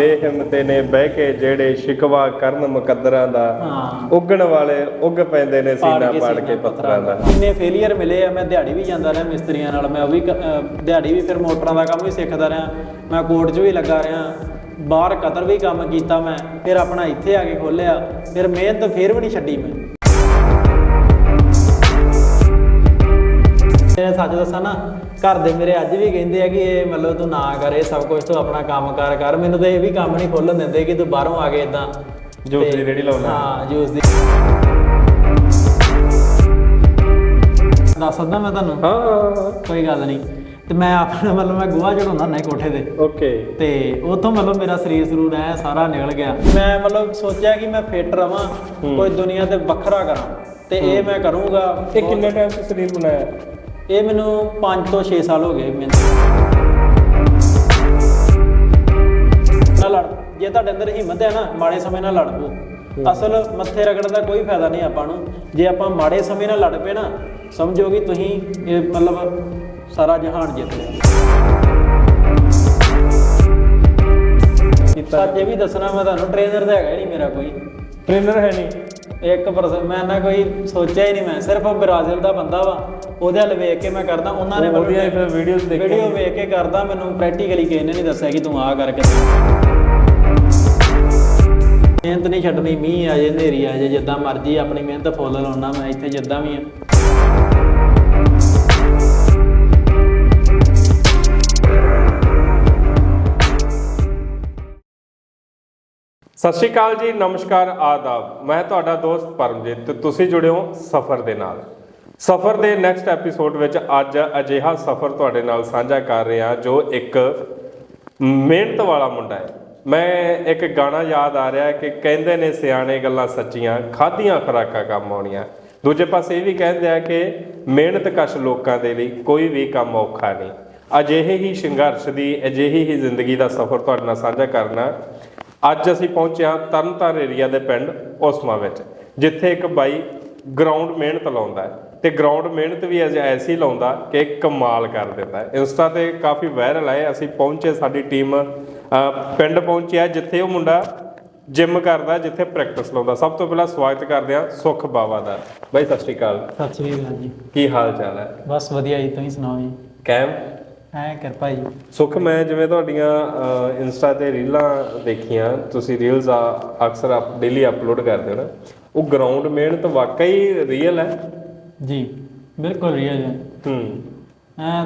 ਬੇਹਿੰਮਤੇ ਨੇ ਬਹਿ ਕੇ ਜਿਹੜੇ ਸ਼ਿਕਵਾ ਕਰਨ ਮੁਕੱਦਰਾਂ ਦਾ ਉੱਗਣ ਵਾਲੇ ਉੱਗ ਪੈਂਦੇ ਨੇ ਸੀਨਾ ਪਾੜ ਕੇ ਪੱਥਰਾਂ ਦਾ। ਇੰਨੇ ਫੇਲੀਅਰ ਮਿਲੇ ਆ ਮੈਂ ਦਿਹਾੜੀ ਵੀ ਜਾਂਦਾ ਰਿਹਾ ਮਿਸਤਰੀਆਂ ਨਾਲ ਮੈਂ ਉਹ ਵੀ ਦਿਹਾੜੀ ਵੀ ਫਿਰ ਮੋਟਰਾਂ ਦਾ ਕੰਮ ਵੀ ਸਿੱਖਦਾ ਰਿਹਾ ਮੈਂ ਕੋਰਟ 'ਚ ਵੀ ਲੱਗਾ ਰਿਹਾ ਬਾਹਰ ਕਤਰ ਵੀ ਕੰਮ ਕੀਤਾ ਮੈਂ ਫਿਰ ਆਪਣਾ ਇੱਥੇ ਆ ਕੇ ਖੋਲਿਆ ਫਿਰ ਮਿਹਨਤ ਫਿਰ ਵੀ ਨਹੀਂ ਛੱਡੀ ਮੈਂ। ਸੱਚ ਦੱਸਾਂ ਨਾ ਘਰ ਦੇ ਮੇਰੇ ਅੱਜ ਵੀ ਕਹਿੰਦੇ ਆ ਕਿ ਇਹ ਮਤਲਬ ਤੂੰ ਨਾ ਕਰ ਇਹ ਸਭ ਕੁਝ ਤੂੰ ਆਪਣਾ ਕੰਮ ਕਾਰ ਕਰ। ਮੈਨੂੰ ਤਾਂ ਇਹ ਵੀ ਕੰਮ ਨਹੀਂ ਖੋਲਣ ਦਿੰਦੇ ਕਿ ਤੂੰ ਬਾਹਰੋਂ ਆ ਕੇ ਇਦਾਂ ਜੂਸ ਦੀ ਰੇਹੜੀ ਲਾਉਣਾ। ਹਾਂ ਜੂਸ ਦੀ। ਦੱਸ ਸਕਦਾ ਮੈਂ ਤੁਹਾਨੂੰ? ਹਾਂ। ਕੋਈ ਗੱਲ ਨਹੀਂ ਤੇ ਮੈਂ ਆਪਣਾ ਮਤਲਬ ਮੈਂ ਗੋਹਾ ਚੜਾਉਂਦਾ ਨਾ ਕੋਠੇ ਤੇ। ਓਕੇ। ਤੇ ਉਥੋਂ ਮਤਲਬ ਮੇਰਾ ਸਰੀਰ ਸਰੂਰ ਐ ਸਾਰਾ ਨਿਕਲ ਗਿਆ। ਮੈਂ ਮਤਲਬ ਸੋਚਿਆ ਕਿ ਮੈਂ ਫਿੱਟ ਰਵਾਂ ਕੋਈ ਦੁਨੀਆ ਤੇ ਵੱਖਰਾ ਕਰਾਂ। ਤੇ ਇਹ ਮੈਂ ਕਰੂੰਗਾ। ਇਹ ਕਿੰਨੇ ਟਾਈਮ ਤੋਂ ਸਰੀਰ ਬਣਾਇਆ? ਇਹ ਮੈਨੂੰ 5 ਤੋਂ 6 ਸਾਲ ਹੋ ਗਏ ਮੈਨੂੰ ਨਾ ਲੜ ਜੇ ਤੁਹਾਡੇ ਅੰਦਰ ਹਿੰਮਤ ਹੈ ਨਾ ਮਾੜੇ ਸਮੇਂ ਨਾਲ ਲੜ ਪਓ। ਅਸਲ ਮੱਥੇ ਰਗੜਨ ਦਾ ਕੋਈ ਫਾਇਦਾ ਨਹੀਂ ਆਪਾਂ ਨੂੰ। ਜੇ ਆਪਾਂ ਮਾੜੇ ਸਮੇਂ ਨਾਲ ਲੜ ਪਏ ਨਾ ਸਮਝੋ ਕਿ ਤੁਸੀਂ ਇਹ ਮਤਲਬ ਸਾਰਾ ਜਹਾਨ ਜਿੱਤ ਲਿਆ। ਸੱਚ ਇਹ ਵੀ ਦੱਸਣਾ ਮੈਂ ਤੁਹਾਨੂੰ ਟ੍ਰੇਨਰ ਤਾਂ ਹੈਗਾ ਹੀ ਨਹੀਂ ਮੇਰਾ ਕੋਈ। ਟ੍ਰੇਨਰ ਹੈ ਨਹੀਂ। ਇੱਕ ਪਰਸਨ ਮੈਂ ਨਾ ਕੋਈ ਸੋਚਿਆ ਹੀ ਨਹੀਂ ਮੈਂ ਸਿਰਫ ਬ੍ਰਾਜ਼ੀਲ ਦਾ ਬੰਦਾ ਵਾ ਉਹਦੇ ਵੱਲ ਵੇਖ ਕੇ ਮੈਂ ਕਰਦਾ ਉਹਨਾਂ ਨੇ ਉਹ ਵਧੀਆ ਫਿਰ ਵੀਡੀਓਜ਼ ਦੇਖੇ ਵੀਡੀਓ ਵੇਖ ਕੇ ਕਰਦਾ ਮੈਨੂੰ ਪ੍ਰੈਕਟੀਕਲੀ ਕਿਸੇ ਨੇ ਨਹੀਂ ਦੱਸਿਆ ਕਿ ਤੂੰ ਆਹ ਕਰਕੇ ਮਿਹਨਤ ਨਹੀਂ ਛੱਡਣੀ ਮੀਂਹ ਆ ਜੇ ਹਨੇਰੀ ਆ ਜੇ ਜਿੱਦਾਂ ਮਰਜ਼ੀ ਆਪਣੀ ਮਿਹਨਤ ਫੁੱਲ ਲਾਉਣਾ ਮੈਂ ਇੱਥੇ ਜਿੱਦਾਂ ਵੀ ਆ। ਸਤਿ ਸ਼੍ਰੀ ਅਕਾਲ ਜੀ, ਨਮਸਕਾਰ, ਆਦਾਬ। ਮੈਂ ਤੁਹਾਡਾ ਦੋਸਤ ਪਰਮਜੀਤ ਤੇ ਤੁਸੀਂ ਜੁੜੇ ਹੋ ਸਫ਼ਰ ਦੇ ਨਾਲ। ਸਫ਼ਰ ਦੇ ਨੈਕਸਟ ਐਪੀਸੋਡ ਵਿੱਚ ਅੱਜ ਅਜਿਹਾ ਸਫ਼ਰ ਤੁਹਾਡੇ ਨਾਲ ਸਾਂਝਾ ਕਰ ਰਿਹਾ ਜੋ ਇੱਕ ਮਿਹਨਤ ਵਾਲਾ ਮੁੰਡਾ ਹੈ। ਮੈਂ ਇੱਕ ਗਾਣਾ ਯਾਦ ਆ ਰਿਹਾ ਕਿ ਕਹਿੰਦੇ ਨੇ ਸਿਆਣੇ ਗੱਲਾਂ ਸੱਚੀਆਂ, ਖਾਧੀਆਂ ਖੁਰਾਕਾਂ ਕੰਮ ਆਉਣੀਆਂ। ਦੂਜੇ ਪਾਸੇ ਇਹ ਵੀ ਕਹਿੰਦੇ ਆ ਕਿ ਮਿਹਨਤ ਕਸ਼ ਲੋਕਾਂ ਦੇ ਲਈ ਕੋਈ ਵੀ ਕੰਮ ਔਖਾ ਨਹੀਂ। ਅਜਿਹੇ ਹੀ ਸੰਘਰਸ਼ ਦੀ, ਅਜਿਹੀ ਹੀ ਜ਼ਿੰਦਗੀ ਦਾ ਸਫ਼ਰ ਤੁਹਾਡੇ ਨਾਲ ਸਾਂਝਾ ਕਰਨਾ ਅੱਜ ਅਸੀਂ ਪਹੁੰਚੇ ਹਾਂ ਤਰਨਤਾਰਨ ਏਰੀਆ ਦੇ ਪਿੰਡ ਉਸਮਾ ਵਿੱਚ ਜਿੱਥੇ ਇੱਕ ਬਾਈ ਗਰਾਊਂਡ ਮਿਹਨਤ ਲਾਉਂਦਾ ਹੈ ਤੇ ਗਰਾਊਂਡ ਮਿਹਨਤ ਵੀ ਅਜ ਐਸੀ ਲਾਉਂਦਾ ਕਿ ਕਮਾਲ ਕਰ ਦਿੰਦਾ ਇੰਸਟਾ ਤੇ ਕਾਫੀ ਵਾਇਰਲ ਹੈ ਅਸੀਂ ਪਹੁੰਚੇ ਸਾਡੀ ਟੀਮ ਪਿੰਡ ਪਹੁੰਚਿਆ ਜਿੱਥੇ ਉਹ ਮੁੰਡਾ ਜਿਮ ਕਰਦਾ ਜਿੱਥੇ ਪ੍ਰੈਕਟਿਸ ਲਾਉਂਦਾ। ਸਭ ਤੋਂ ਪਹਿਲਾਂ ਸਵਾਗਤ ਕਰਦੇ ਹਾਂ ਸੁਖ ਬਾਵਾ ਦਾ। ਬਾਈ ਸਤਿ ਸ਼੍ਰੀ ਅਕਾਲ। ਸਤਿ ਸ੍ਰੀ ਅਕਾਲ ਜੀ। ਕੀ ਹਾਲ ਚਾਲ ਹੈ? ਬਸ ਵਧੀਆ ਜੀ ਤੁਸੀਂ ਸੁਣਾਓ ਜੀ? ਕੈਮ? ਐ ਕਿਰਪਾ ਜੀ। ਸੁਖ ਮੈਂ ਜਿਵੇਂ ਤੁਹਾਡੀਆਂ ਇੰਸਟਾ ਤੇ ਰੀਲਾਂ ਦੇਖੀਆਂ ਤੁਸੀਂ ਰੀਲਸ ਅਕਸਰ ਆਪ ਡੇਲੀ ਅਪਲੋਡ ਕਰਦੇ ਹੋ ਨਾ ਉਹ ਗਰਾਊਂਡ ਮਿਹਨਤ ਵਾਕਈ ਰੀਅਲ ਹੈ? ਜੀ ਬਿਲਕੁਲ ਰੀਅਲ ਜੀ ਹੂੰ। ਐ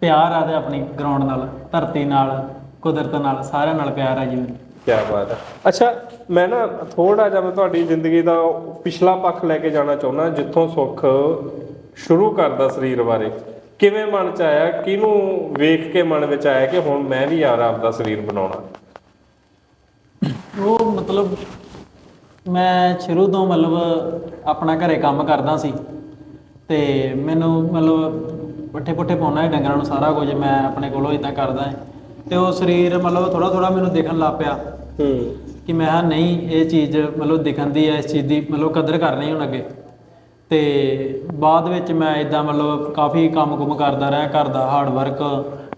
ਪਿਆਰ ਆ ਤੇ ਆਪਣੀ ਗਰਾਊਂਡ ਨਾਲ ਧਰਤੀ ਨਾਲ ਕੁਦਰਤ ਨਾਲ ਸਾਰਿਆਂ ਨਾਲ ਪਿਆਰ ਆ ਜੀ ਮੈਨੂੰ। ਕੀ ਬਾਤ ਹੈ। ਅੱਛਾ ਮੈਂ ਨਾ ਥੋੜਾ ਜਿਹਾ ਮੈਂ ਤੁਹਾਡੀ ਜ਼ਿੰਦਗੀ ਦਾ ਪਿਛਲਾ ਪੱਖ ਲੈ ਕੇ ਜਾਣਾ ਚਾਹੁੰਦਾ ਜਿੱਥੋਂ ਸੁਖ ਸ਼ੁਰੂ ਕਰਦਾ ਸਰੀਰ ਬਾਰੇ। ਕਿਵੇਂ ਮਨ ਚ ਆਇਆ? ਕਿਹਨੂੰ ਵੇਖ ਕੇ ਮਨ ਵਿੱਚ ਆਇਆ ਕਿ ਹੁਣ ਮੈਂ ਵੀ ਯਾਰ ਆਪਦਾ ਸਰੀਰ ਬਣਾਉਣਾ? ਉਹ ਮਤਲਬ ਮੈਂ ਸ਼ੁਰੂ ਤੋਂ ਮਤਲਬ ਆਪਣਾ ਘਰੇ ਕੰਮ ਕਰਦਾ ਸੀ ਤੇ ਮੈਨੂੰ ਮਤਲਬ ਪੱਠੇ ਪੁੱਠੇ ਪਾਉਣਾ ਹੈ ਡੰਗਰਾਂ ਨੂੰ ਸਾਰਾ ਕੁਝ ਮੈਂ ਆਪਣੇ ਕੋਲੋਂ ਇਦਾਂ ਕਰਦਾ ਹਾਂ ਤੇ ਉਹ ਸਰੀਰ ਮਤਲਬ ਥੋੜਾ ਥੋੜਾ ਮੈਨੂੰ ਦਿਖਣ ਲੱਗ ਪਿਆ ਹੂੰ। ਕਿ ਮੈਂ ਹਾਂ ਨਹੀਂ ਇਹ ਚੀਜ਼ ਮਤਲਬ ਦਿਖਣ ਦੀ ਹੈ ਇਸ ਚੀਜ਼ ਦੀ ਮਤਲਬ ਕਦਰ ਕਰਨੀ ਹੁਣ ਅੱਗੇ। ਤੇ ਬਾਅਦ ਵਿੱਚ ਮੈਂ ਇਦਾਂ ਮਤਲਬ ਕਾਫੀ ਕੰਮ ਕੁਮ ਕਰਦਾ ਰਿਹਾ ਘਰ ਦਾ ਹਾਰਡ ਵਰਕ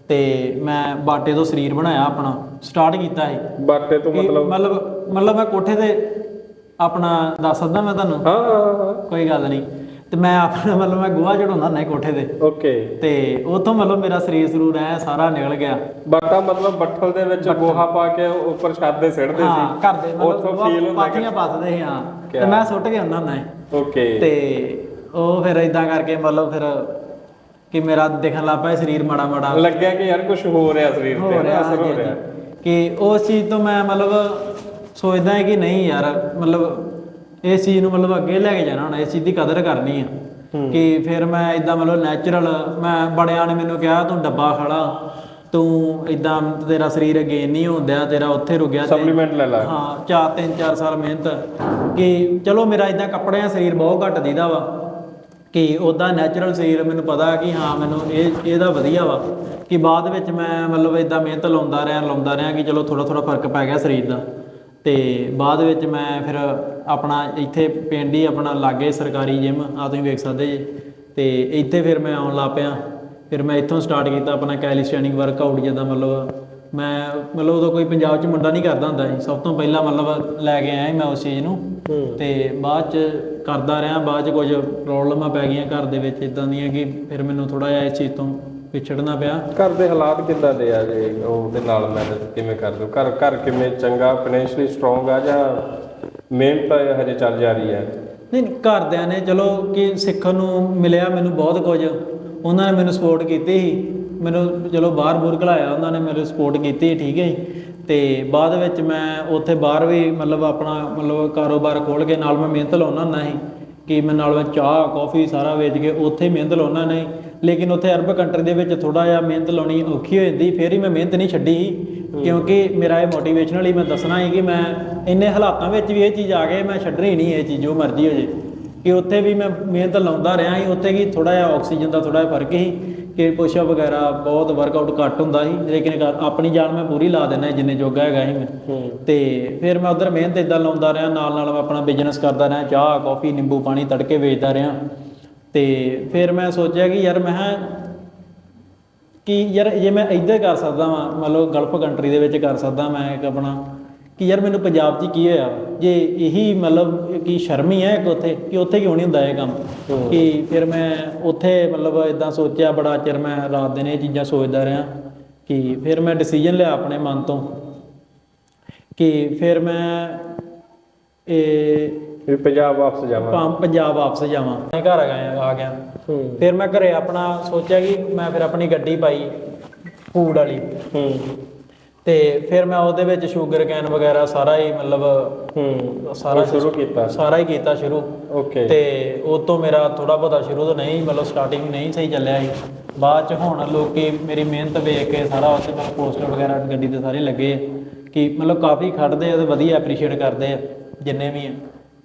ਤੇ ਮੈਂ ਬਾਟੇ ਤੋਂ ਸਰੀਰ ਬਣਾਇਆ ਆਪਣਾ ਸਟਾਰਟ ਕੀਤਾ ਸੀ। ਬਾਟੇ ਤੋਂ ਮਤਲਬ? ਮਤਲਬ ਮਤਲਬ ਮੈਂ ਕੋਠੇ ਤੇ ਆਪਣਾ ਦੱਸ ਸਕਦਾ ਮੈਂ ਤੁਹਾਨੂੰ? ਹਾਂ। ਕੋਈ ਗੱਲ ਨਹੀਂ। ਤੇ ਮੈਂ ਆਪਣਾ ਮਤਲਬ ਮੈਂ ਗੋਹਾ ਚੜਾਉਂਦਾ ਨਾ ਕੋਠੇ ਤੇ। ਓਕੇ। ਤੇ ਉਥੋਂ ਮਤਲਬ ਮੇਰਾ ਸਰੀਰ ਸਰੂਰ ਐ ਸਾਰਾ ਨਿਕਲ ਗਿਆ। ਬਾਟਾ ਮਤਲਬ ਬੱਠਲ ਦੇ ਵਿੱਚ ਗੋਹਾ ਪਾ ਕੇ ਉੱਪਰ ਛੱਤ ਦੇ ਸਿੱਟਦੇ ਸੀ। ਦੇ ਉੱਥੋਂ ਮਤਲਬ ਫੀਲ ਹੁੰਦਾ ਪਾਥੀਆਂ ਪਾਸਦੇ ਸੀ ਹਾਂ? ਤੇ ਮੈਂ ਸੁੱਟ ਕੇ ਹੁੰਦਾ ਹੁੰਦਾ ਓਕੇ। ਤੇ ਉਹ ਫਿਰ ਇਦਾਂ ਕਰਕੇ ਮਤਲਬ ਫਿਰ ਕਿ ਮੇਰਾ ਦਿਖਣ ਲੱਗ ਪਿਆ ਸਰੀਰ ਮਾੜਾ ਮਾੜਾ। ਲੱਗਿਆ ਕਿ ਯਾਰ ਕੁਝ ਹੋ ਰਿਹਾ ਸਰੀਰ ਤੇ ਅਸਰ ਹੋ ਰਿਹਾ। ਕਿ ਉਸ ਚੀਜ਼ ਤੋਂ ਮੈਂ ਮਤਲਬ ਸੋਚਦਾ ਹਾਂ ਕਿ ਨਹੀਂ ਯਾਰ ਮਤਲਬ ਇਸ ਚੀਜ਼ ਨੂੰ ਮਤਲਬ ਅੱਗੇ ਲੈ ਕੇ ਜਾਣਾ ਹੁਣ ਇਸ ਚੀਜ਼ ਦੀ ਕਦਰ ਕਰਨੀ ਆ। ਕਿ ਫਿਰ ਮੈਂ ਇਦਾਂ ਮਤਲਬ ਨੈਚੁਰਲ ਮੈਂ ਬੜਿਆਂ ਨੇ ਮੈਨੂੰ ਕਿਹਾ ਤੂੰ ਡੱਬਾ ਖੜਾ ਤੂੰ ਇਦਾਂ ਤੇਰਾ ਸਰੀਰ ਅਗੇਨ ਨਹੀਂ ਹੁੰਦਿਆ ਤੇਰਾ ਉੱਥੇ ਰੁਕ ਗਿਆ ਸਪਲੀਮੈਂਟ ਲੈ ਲਾ। ਹਾਂ ਚਾਰ ਤਿੰਨ ਚਾਰ ਸਾਲ ਮਿਹਨਤ ਕਿ ਚਲੋ ਮੇਰਾ ਇਦਾਂ ਕੱਪੜਿਆਂ ਸਰੀਰ ਬਹੁਤ ਘੱਟ ਦੀਦਾ ਵਾ ਕਿ ਉਦਾਂ ਨੈਚੁਰਲ ਸਰੀਰ ਮੈਨੂੰ ਪਤਾ ਕਿ ਹਾਂ ਮੈਨੂੰ ਇਹ ਇਹਦਾ ਵਧੀਆ ਵਾ। ਕਿ ਬਾਅਦ ਵਿੱਚ ਮੈਂ ਮਤਲਬ ਇਦਾਂ ਮਿਹਨਤ ਲਾਉਂਦਾ ਰਿਹਾ ਲਾਉਂਦਾ ਰਿਹਾ ਕਿ ਚਲੋ ਥੋੜਾ ਥੋੜਾ ਫ਼ਰਕ ਪੈ ਗਿਆ ਸਰੀਰ ਦਾ। ਤੇ ਬਾਅਦ ਵਿੱਚ ਮੈਂ ਫਿਰ ਆਪਣਾ ਇੱਥੇ ਪਿੰਡ ਹੀ ਆਪਣਾ ਲਾਗੇ ਸਰਕਾਰੀ ਜਿਮ ਆ ਤੁਸੀਂ ਵੇਖ ਸਕਦੇ ਜੀ। ਤੇ ਇੱਥੇ ਫਿਰ ਮੈਂ ਆਉਣ ਲੱਗ ਪਿਆ। ਫਿਰ ਮੈਂ ਇੱਥੋਂ ਸਟਾਰਟ ਕੀਤਾ ਆਪਣਾ ਕੈਲਿਸਥੈਨਿਕ ਵਰਕਆਊਟ ਜਿੱਦਾਂ ਮਤਲਬ ਮੈਂ ਮਤਲਬ ਉਦੋਂ ਕੋਈ ਪੰਜਾਬ 'ਚ ਮੁੰਡਾ ਨਹੀਂ ਕਰਦਾ ਹੁੰਦਾ ਸੀ। ਸਭ ਤੋਂ ਪਹਿਲਾਂ ਮਤਲਬ ਲੈ ਕੇ ਆਇਆ ਮੈਂ ਉਸ ਚੀਜ਼ ਨੂੰ। ਤੇ ਬਾਅਦ 'ਚ ਕਰਦਾ ਰਿਹਾ। ਬਾਅਦ 'ਚ ਕੁਝ ਪ੍ਰੋਬਲਮਾਂ ਪੈ ਗਈਆਂ ਘਰ ਦੇ ਵਿੱਚ ਇਦਾਂ ਦੀਆਂ ਕਿ ਫਿਰ ਮੈਨੂੰ ਥੋੜਾ ਜਿਹਾ ਇਸ ਚੀਜ਼ ਤੋਂ ਵਿਛੜਨਾ ਪਿਆ। ਘਰ ਦੇ ਹਾਲਾਤ ਕਿੱਦਾਂ ਦੇ ਆ ਜੇ? ਉਹਦੇ ਨਾਲ ਮੈਨੇਜ ਕਿਵੇਂ ਕਰਦੇ ਹੋ ਘਰ ਘਰ ਕਿਵੇਂ ਚੰਗਾ ਫਾਈਨੈਂਸ਼ਲੀ ਸਟਰੋਂਗ ਆ ਜਾਂ ਮਿਹਨਤ ਹਜੇ ਚੱਲ ਜਾ ਰਹੀ ਹੈ। ਨਹੀਂ, ਘਰਦਿਆਂ ਨੇ ਚਲੋ ਕਿ ਸਿੱਖਣ ਨੂੰ ਮਿਲਿਆ ਮੈਨੂੰ ਬਹੁਤ ਕੁਝ। ਉਹਨਾਂ ਨੇ ਮੈਨੂੰ ਸਪੋਰਟ ਕੀਤੀ ਸੀ। ਮੈਨੂੰ ਚਲੋ ਬਾਹਰ ਬੂਰ ਘਲਾਇਆ, ਉਹਨਾਂ ਨੇ ਮੇਰੇ ਸਪੋਰਟ ਕੀਤੀ, ਠੀਕ ਹੈ ਤੇ ਬਾਅਦ ਵਿੱਚ ਮੈਂ ਉੱਥੇ ਬਾਹਰ ਵੀ ਮਤਲਬ ਆਪਣਾ ਮਤਲਬ ਕਾਰੋਬਾਰ ਖੋਲ ਕੇ ਨਾਲ ਮੈਂ ਮਿਹਨਤ ਲਾਉਣਾ ਹੁੰਦਾ ਸੀ ਕਿ ਮੈਂ ਨਾਲ ਮੈਂ ਚਾਹ, ਕਾਫੀ ਸਾਰਾ ਵੇਚ ਕੇ ਉੱਥੇ ਮਿਹਨਤ ਲਾਉਣਾ ਨਹੀਂ ਲੇਕਿਨ ਉੱਥੇ ਅਰਬ ਕੰਟਰੀ ਦੇ ਵਿੱਚ ਥੋੜਾ ਜਿਹਾ ਮਿਹਨਤ ਲਾਉਣੀ ਔਖੀ ਹੋ ਜਾਂਦੀ, ਫਿਰ ਹੀ ਮੈਂ ਮਿਹਨਤ ਨਹੀਂ ਛੱਡੀ ਸੀ। ਕਿਉਂਕਿ ਮੇਰਾ ਇਹ ਮੋਟੀਵੇਸ਼ਨਲ ਹੀ ਮੈਂ ਦੱਸਣਾ ਹੈ ਕਿ ਮੈਂ ਇੰਨੇ ਹਾਲਾਤਾਂ ਵਿੱਚ ਵੀ ਇਹ ਚੀਜ਼ ਆ ਗਏ ਮੈਂ ਛੱਡਣੀ ਨਹੀਂ ਇਹ ਚੀਜ਼ ਜੋ ਮਰਜ਼ੀ ਹੋ ਜੇ। ਕਿ ਉੱਥੇ ਵੀ ਮੈਂ ਮਿਹਨਤ ਲਾਉਂਦਾ ਰਿਹਾ ਸੀ ਉੱਥੇ ਕੀ ਥੋੜਾ ਜਿਹਾ ਆਕਸੀਜਨ ਦਾ ਥੋੜਾ ਜਿਹਾ ਫ਼ਰਕ ਸੀ ਕਿ ਪੁਸ਼ਅਪ ਵਗੈਰਾ ਬਹੁਤ ਵਰਕਆਊਟ ਘੱਟ ਹੁੰਦਾ ਸੀ। ਲੇਕਿਨ ਆਪਣੀ ਜਾਨ ਮੈਂ ਪੂਰੀ ਲਾ ਦਿੰਦਾ ਜਿੰਨੇ ਜੋਗਾ ਹੈਗਾ ਸੀ ਮੈਂ। ਤੇ ਫਿਰ ਮੈਂ ਉਧਰ ਮਿਹਨਤ ਇਦਾਂ ਲਾਉਂਦਾ ਰਿਹਾ ਨਾਲ ਨਾਲ ਮੈਂ ਆਪਣਾ ਬਿਜ਼ਨਸ ਕਰਦਾ ਰਿਹਾ ਚਾਹ ਕਾਫੀ ਨਿੰਬੂ ਪਾਣੀ ਤੜਕੇ ਵੇਚਦਾ ਰਿਹਾ। ਤੇ ਫਿਰ ਮੈਂ ਸੋਚਿਆ ਕਿ ਯਾਰ ਮੈਂ ਕਿ ਯਾਰ ਜੇ ਮੈਂ ਇੱਧਰ ਕਰ ਸਕਦਾ ਵਾਂ ਮਤਲਬ ਗਲਫ ਕੰਟਰੀ ਦੇ ਵਿੱਚ ਕਰ ਸਕਦਾ ਮੈਂ ਇੱਕ ਆਪਣਾ ਕਿ ਯਾਰ ਮੈਨੂੰ ਪੰਜਾਬ 'ਚ ਕੀ ਹੋਇਆ? ਜੇ ਇਹੀ ਮਤਲਬ ਕਿ ਸ਼ਰਮ ਹੀ ਇੱਕ ਉੱਥੇ ਕਿ ਉੱਥੇ ਕਿਉਂ ਨਹੀਂ ਹੁੰਦਾ ਇਹ ਕੰਮ? ਕਿ ਫਿਰ ਮੈਂ ਉੱਥੇ ਮਤਲਬ ਇਦਾਂ ਸੋਚਿਆ ਬੜਾ ਚਿਰ ਮੈਂ ਰਾਤ ਦਿਨ ਇਹ ਚੀਜ਼ਾਂ ਸੋਚਦਾ ਰਿਹਾ ਕਿ ਫਿਰ ਮੈਂ ਡਿਸੀਜਨ ਲਿਆ ਆਪਣੇ ਮਨ ਤੋਂ ਕਿ ਫਿਰ ਮੈਂ ਇਹ ਪੰਜਾਬ ਵਾਪਸ ਜਾਵਾਂ। ਪੰਜਾਬ ਵਾਪਸ ਜਾਵਾਂ। ਮੈਂ ਘਰ ਆ ਗਿਆ ਆ ਗਿਆ। ਫਿਰ ਮੈਂ ਘਰੇ ਆਪਣਾ ਸੋਚਿਆ ਕਿ ਮੈਂ ਫਿਰ ਆਪਣੀ ਗੱਡੀ ਪਾਈ ਫੂਡ ਵਾਲੀ। ਹੂੰ। ਤੇ ਫਿਰ ਮੈਂ ਉਹਦੇ ਵਿੱਚ ਸ਼ੂਗਰ ਕੈਨ ਵਗੈਰਾ ਸਾਰਾ ਹੀ ਮਤਲਬ ਹੂੰ। ਸਾਰਾ ਸ਼ੁਰੂ ਕੀਤਾ। ਸਾਰਾ ਹੀ ਕੀਤਾ ਸ਼ੁਰੂ। ਓਕੇ। ਤੇ ਉਹ ਤੋਂ ਮੇਰਾ ਥੋੜਾ ਬਹੁਤਾ ਸ਼ੁਰੂ ਤੋਂ ਨਹੀਂ ਮਤਲਬ ਸਟਾਰਟਿੰਗ ਨਹੀਂ ਸਹੀ ਚੱਲਿਆ ਸੀ ਬਾਅਦ ਚ ਹੁਣ ਲੋਕੀ ਮੇਰੀ ਮਿਹਨਤ ਵੇਖ ਕੇ ਸਾਰਾ ਉੱਥੇ ਮਤਲਬ ਪੋਸਟਰ ਵਗੈਰਾ ਗੱਡੀ ਤੇ ਸਾਰੇ ਲੱਗੇ ਕਿ ਮਤਲਬ ਕਾਫੀ ਖੜਦੇ ਆ ਤੇ ਵਧੀਆ ਐਪਰੀਸ਼ੀਏਟ ਕਰਦੇ ਆ ਜਿੰਨੇ ਵੀ ਆ।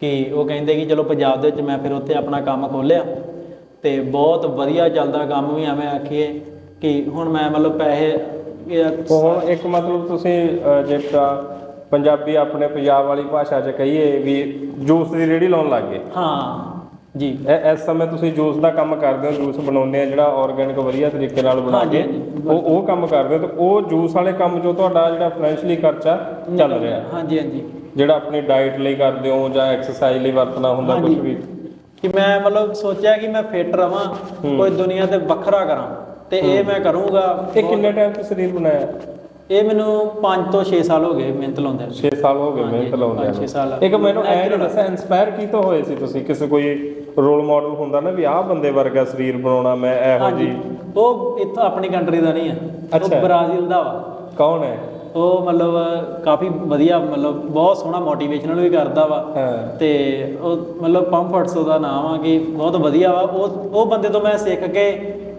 ਕਿ ਉਹ ਕਹਿੰਦੇ ਕਿ ਚਲੋ ਪੰਜਾਬ ਦੇ ਵਿੱਚ ਮੈਂ ਫਿਰ ਉੱਥੇ ਆਪਣਾ ਕੰਮ ਖੋਲਿਆ ਤੇ ਬਹੁਤ ਵਧੀਆ ਚੱਲਦਾ ਕੰਮ ਵੀ ਐਵੇਂ ਆਖੀਏ ਕਿ ਹੁਣ ਮੈਂ ਮਤਲਬ ਪੈਸੇ ਹੁਣ ਇੱਕ ਮਤਲਬ ਤੁਸੀਂ ਜੇ ਪੰਜਾਬੀ ਆਪਣੇ ਪੰਜਾਬ ਵਾਲੀ ਭਾਸ਼ਾ 'ਚ ਕਹੀਏ ਵੀ ਜੂਸ ਦੀ ਰੇੜੀ ਲਾਉਣ ਲੱਗ ਗਏ। ਹਾਂ। ਜੀ। ਇਸ ਸਮੇਂ ਤੁਸੀਂ ਜੂਸ ਦਾ ਕੰਮ ਕਰਦੇ ਹੋ ਜੂਸ ਬਣਾਉਂਦੇ ਆ ਜਿਹੜਾ ਆਰਗੈਨਿਕ ਵਧੀਆ ਤਰੀਕੇ ਨਾਲ ਬਣਾ ਕੇ ਉਹ ਉਹ ਕੰਮ ਕਰਦੇ ਹੋ ਤੇ ਉਹ ਜੂਸ ਵਾਲੇ ਕੰਮ 'ਚੋਂ ਤੁਹਾਡਾ ਜਿਹੜਾ ਫਾਈਨੈਂਸ਼ਲੀ ਖਰਚਾ ਚੱਲ ਰਿਹਾ। ਹਾਂਜੀ ਹਾਂਜੀ। ਜਿਹੜਾ ਆਪਣੀ ਡਾਈਟ ਲਈ ਕਰਦੇ ਹੋ ਜਾਂ ਐਕਸਰਸਾਈਜ਼ ਲਈ ਵਰਤਣਾ ਹੁੰਦਾ ਕੁਝ ਵੀ। ਕਿ ਮੈਂ ਮਤਲਬ ਸੋਚਿਆ ਕਿ ਮੈਂ ਫਿੱਟ ਰਵਾਂ ਕੋਈ ਦੁਨੀਆ ਤੇ ਵੱਖਰਾ ਕਰਾਂ ਤੇ ਇਹ ਮੈਂ ਕਰੂੰਗਾ। ਇਹ ਕਿੰਨੇ ਟਾਈਮ ਤੋਂ ਸਰੀਰ ਬਣਾਇਆ? ਇਹ ਮੈਨੂੰ 5 ਤੋਂ 6 ਸਾਲ ਹੋ ਗਏ ਮਿਹਨਤ ਲਾਉਂਦੇ ਨੂੰ। 6 ਸਾਲ ਹੋ ਗਏ ਮਿਹਨਤ ਲਾਉਂਦੇ ਪੰਜ ਛੇ ਸਾਲ। ਇੱਕ ਮੈਨੂੰ ਐ ਨਹੀਂ ਦੱਸਿਆ ਇਨਸਪਾਇਰ ਕੀ ਤੋਂ ਹੋਏ ਸੀ ਤੁਸੀਂ? ਕਿਸੇ ਕੋਈ ਰੋਲ ਮਾਡਲ ਹੁੰਦਾ ਨਾ ਵੀ ਆਹ ਬੰਦੇ ਵਰਗਾ ਸਰੀਰ ਬਣਾਉਣਾ ਮੈਂ ਇਹੋ ਜੀ ਉਹ ਇੱਥੋਂ ਆਪਣੀ ਕੰਟਰੀ ਦਾ ਨਹੀਂ ਹੈ। ਉਹ। ਬ੍ਰਾਜ਼ੀਲ ਦਾ ਵਾ। ਕੌਣ ਹੈ? ਉਹ ਮਤਲਬ ਕਾਫੀ ਵਧੀਆ ਮਤਲਬ ਬਹੁਤ ਸੋਹਣਾ ਮੋਟੀਵੇਸ਼ਨਲ ਵੀ ਕਰਦਾ ਵਾ। ਤੇ ਉਹ ਮਤਲਬ ਪੰਫਰਟਸ ਉਹਦਾ ਨਾਮ ਆ ਕਿ ਬਹੁਤ ਵਧੀਆ ਵਾ। ਉਹ ਉਹ ਬੰਦੇ ਤੋਂ ਮੈਂ ਸਿੱਖ ਕੇ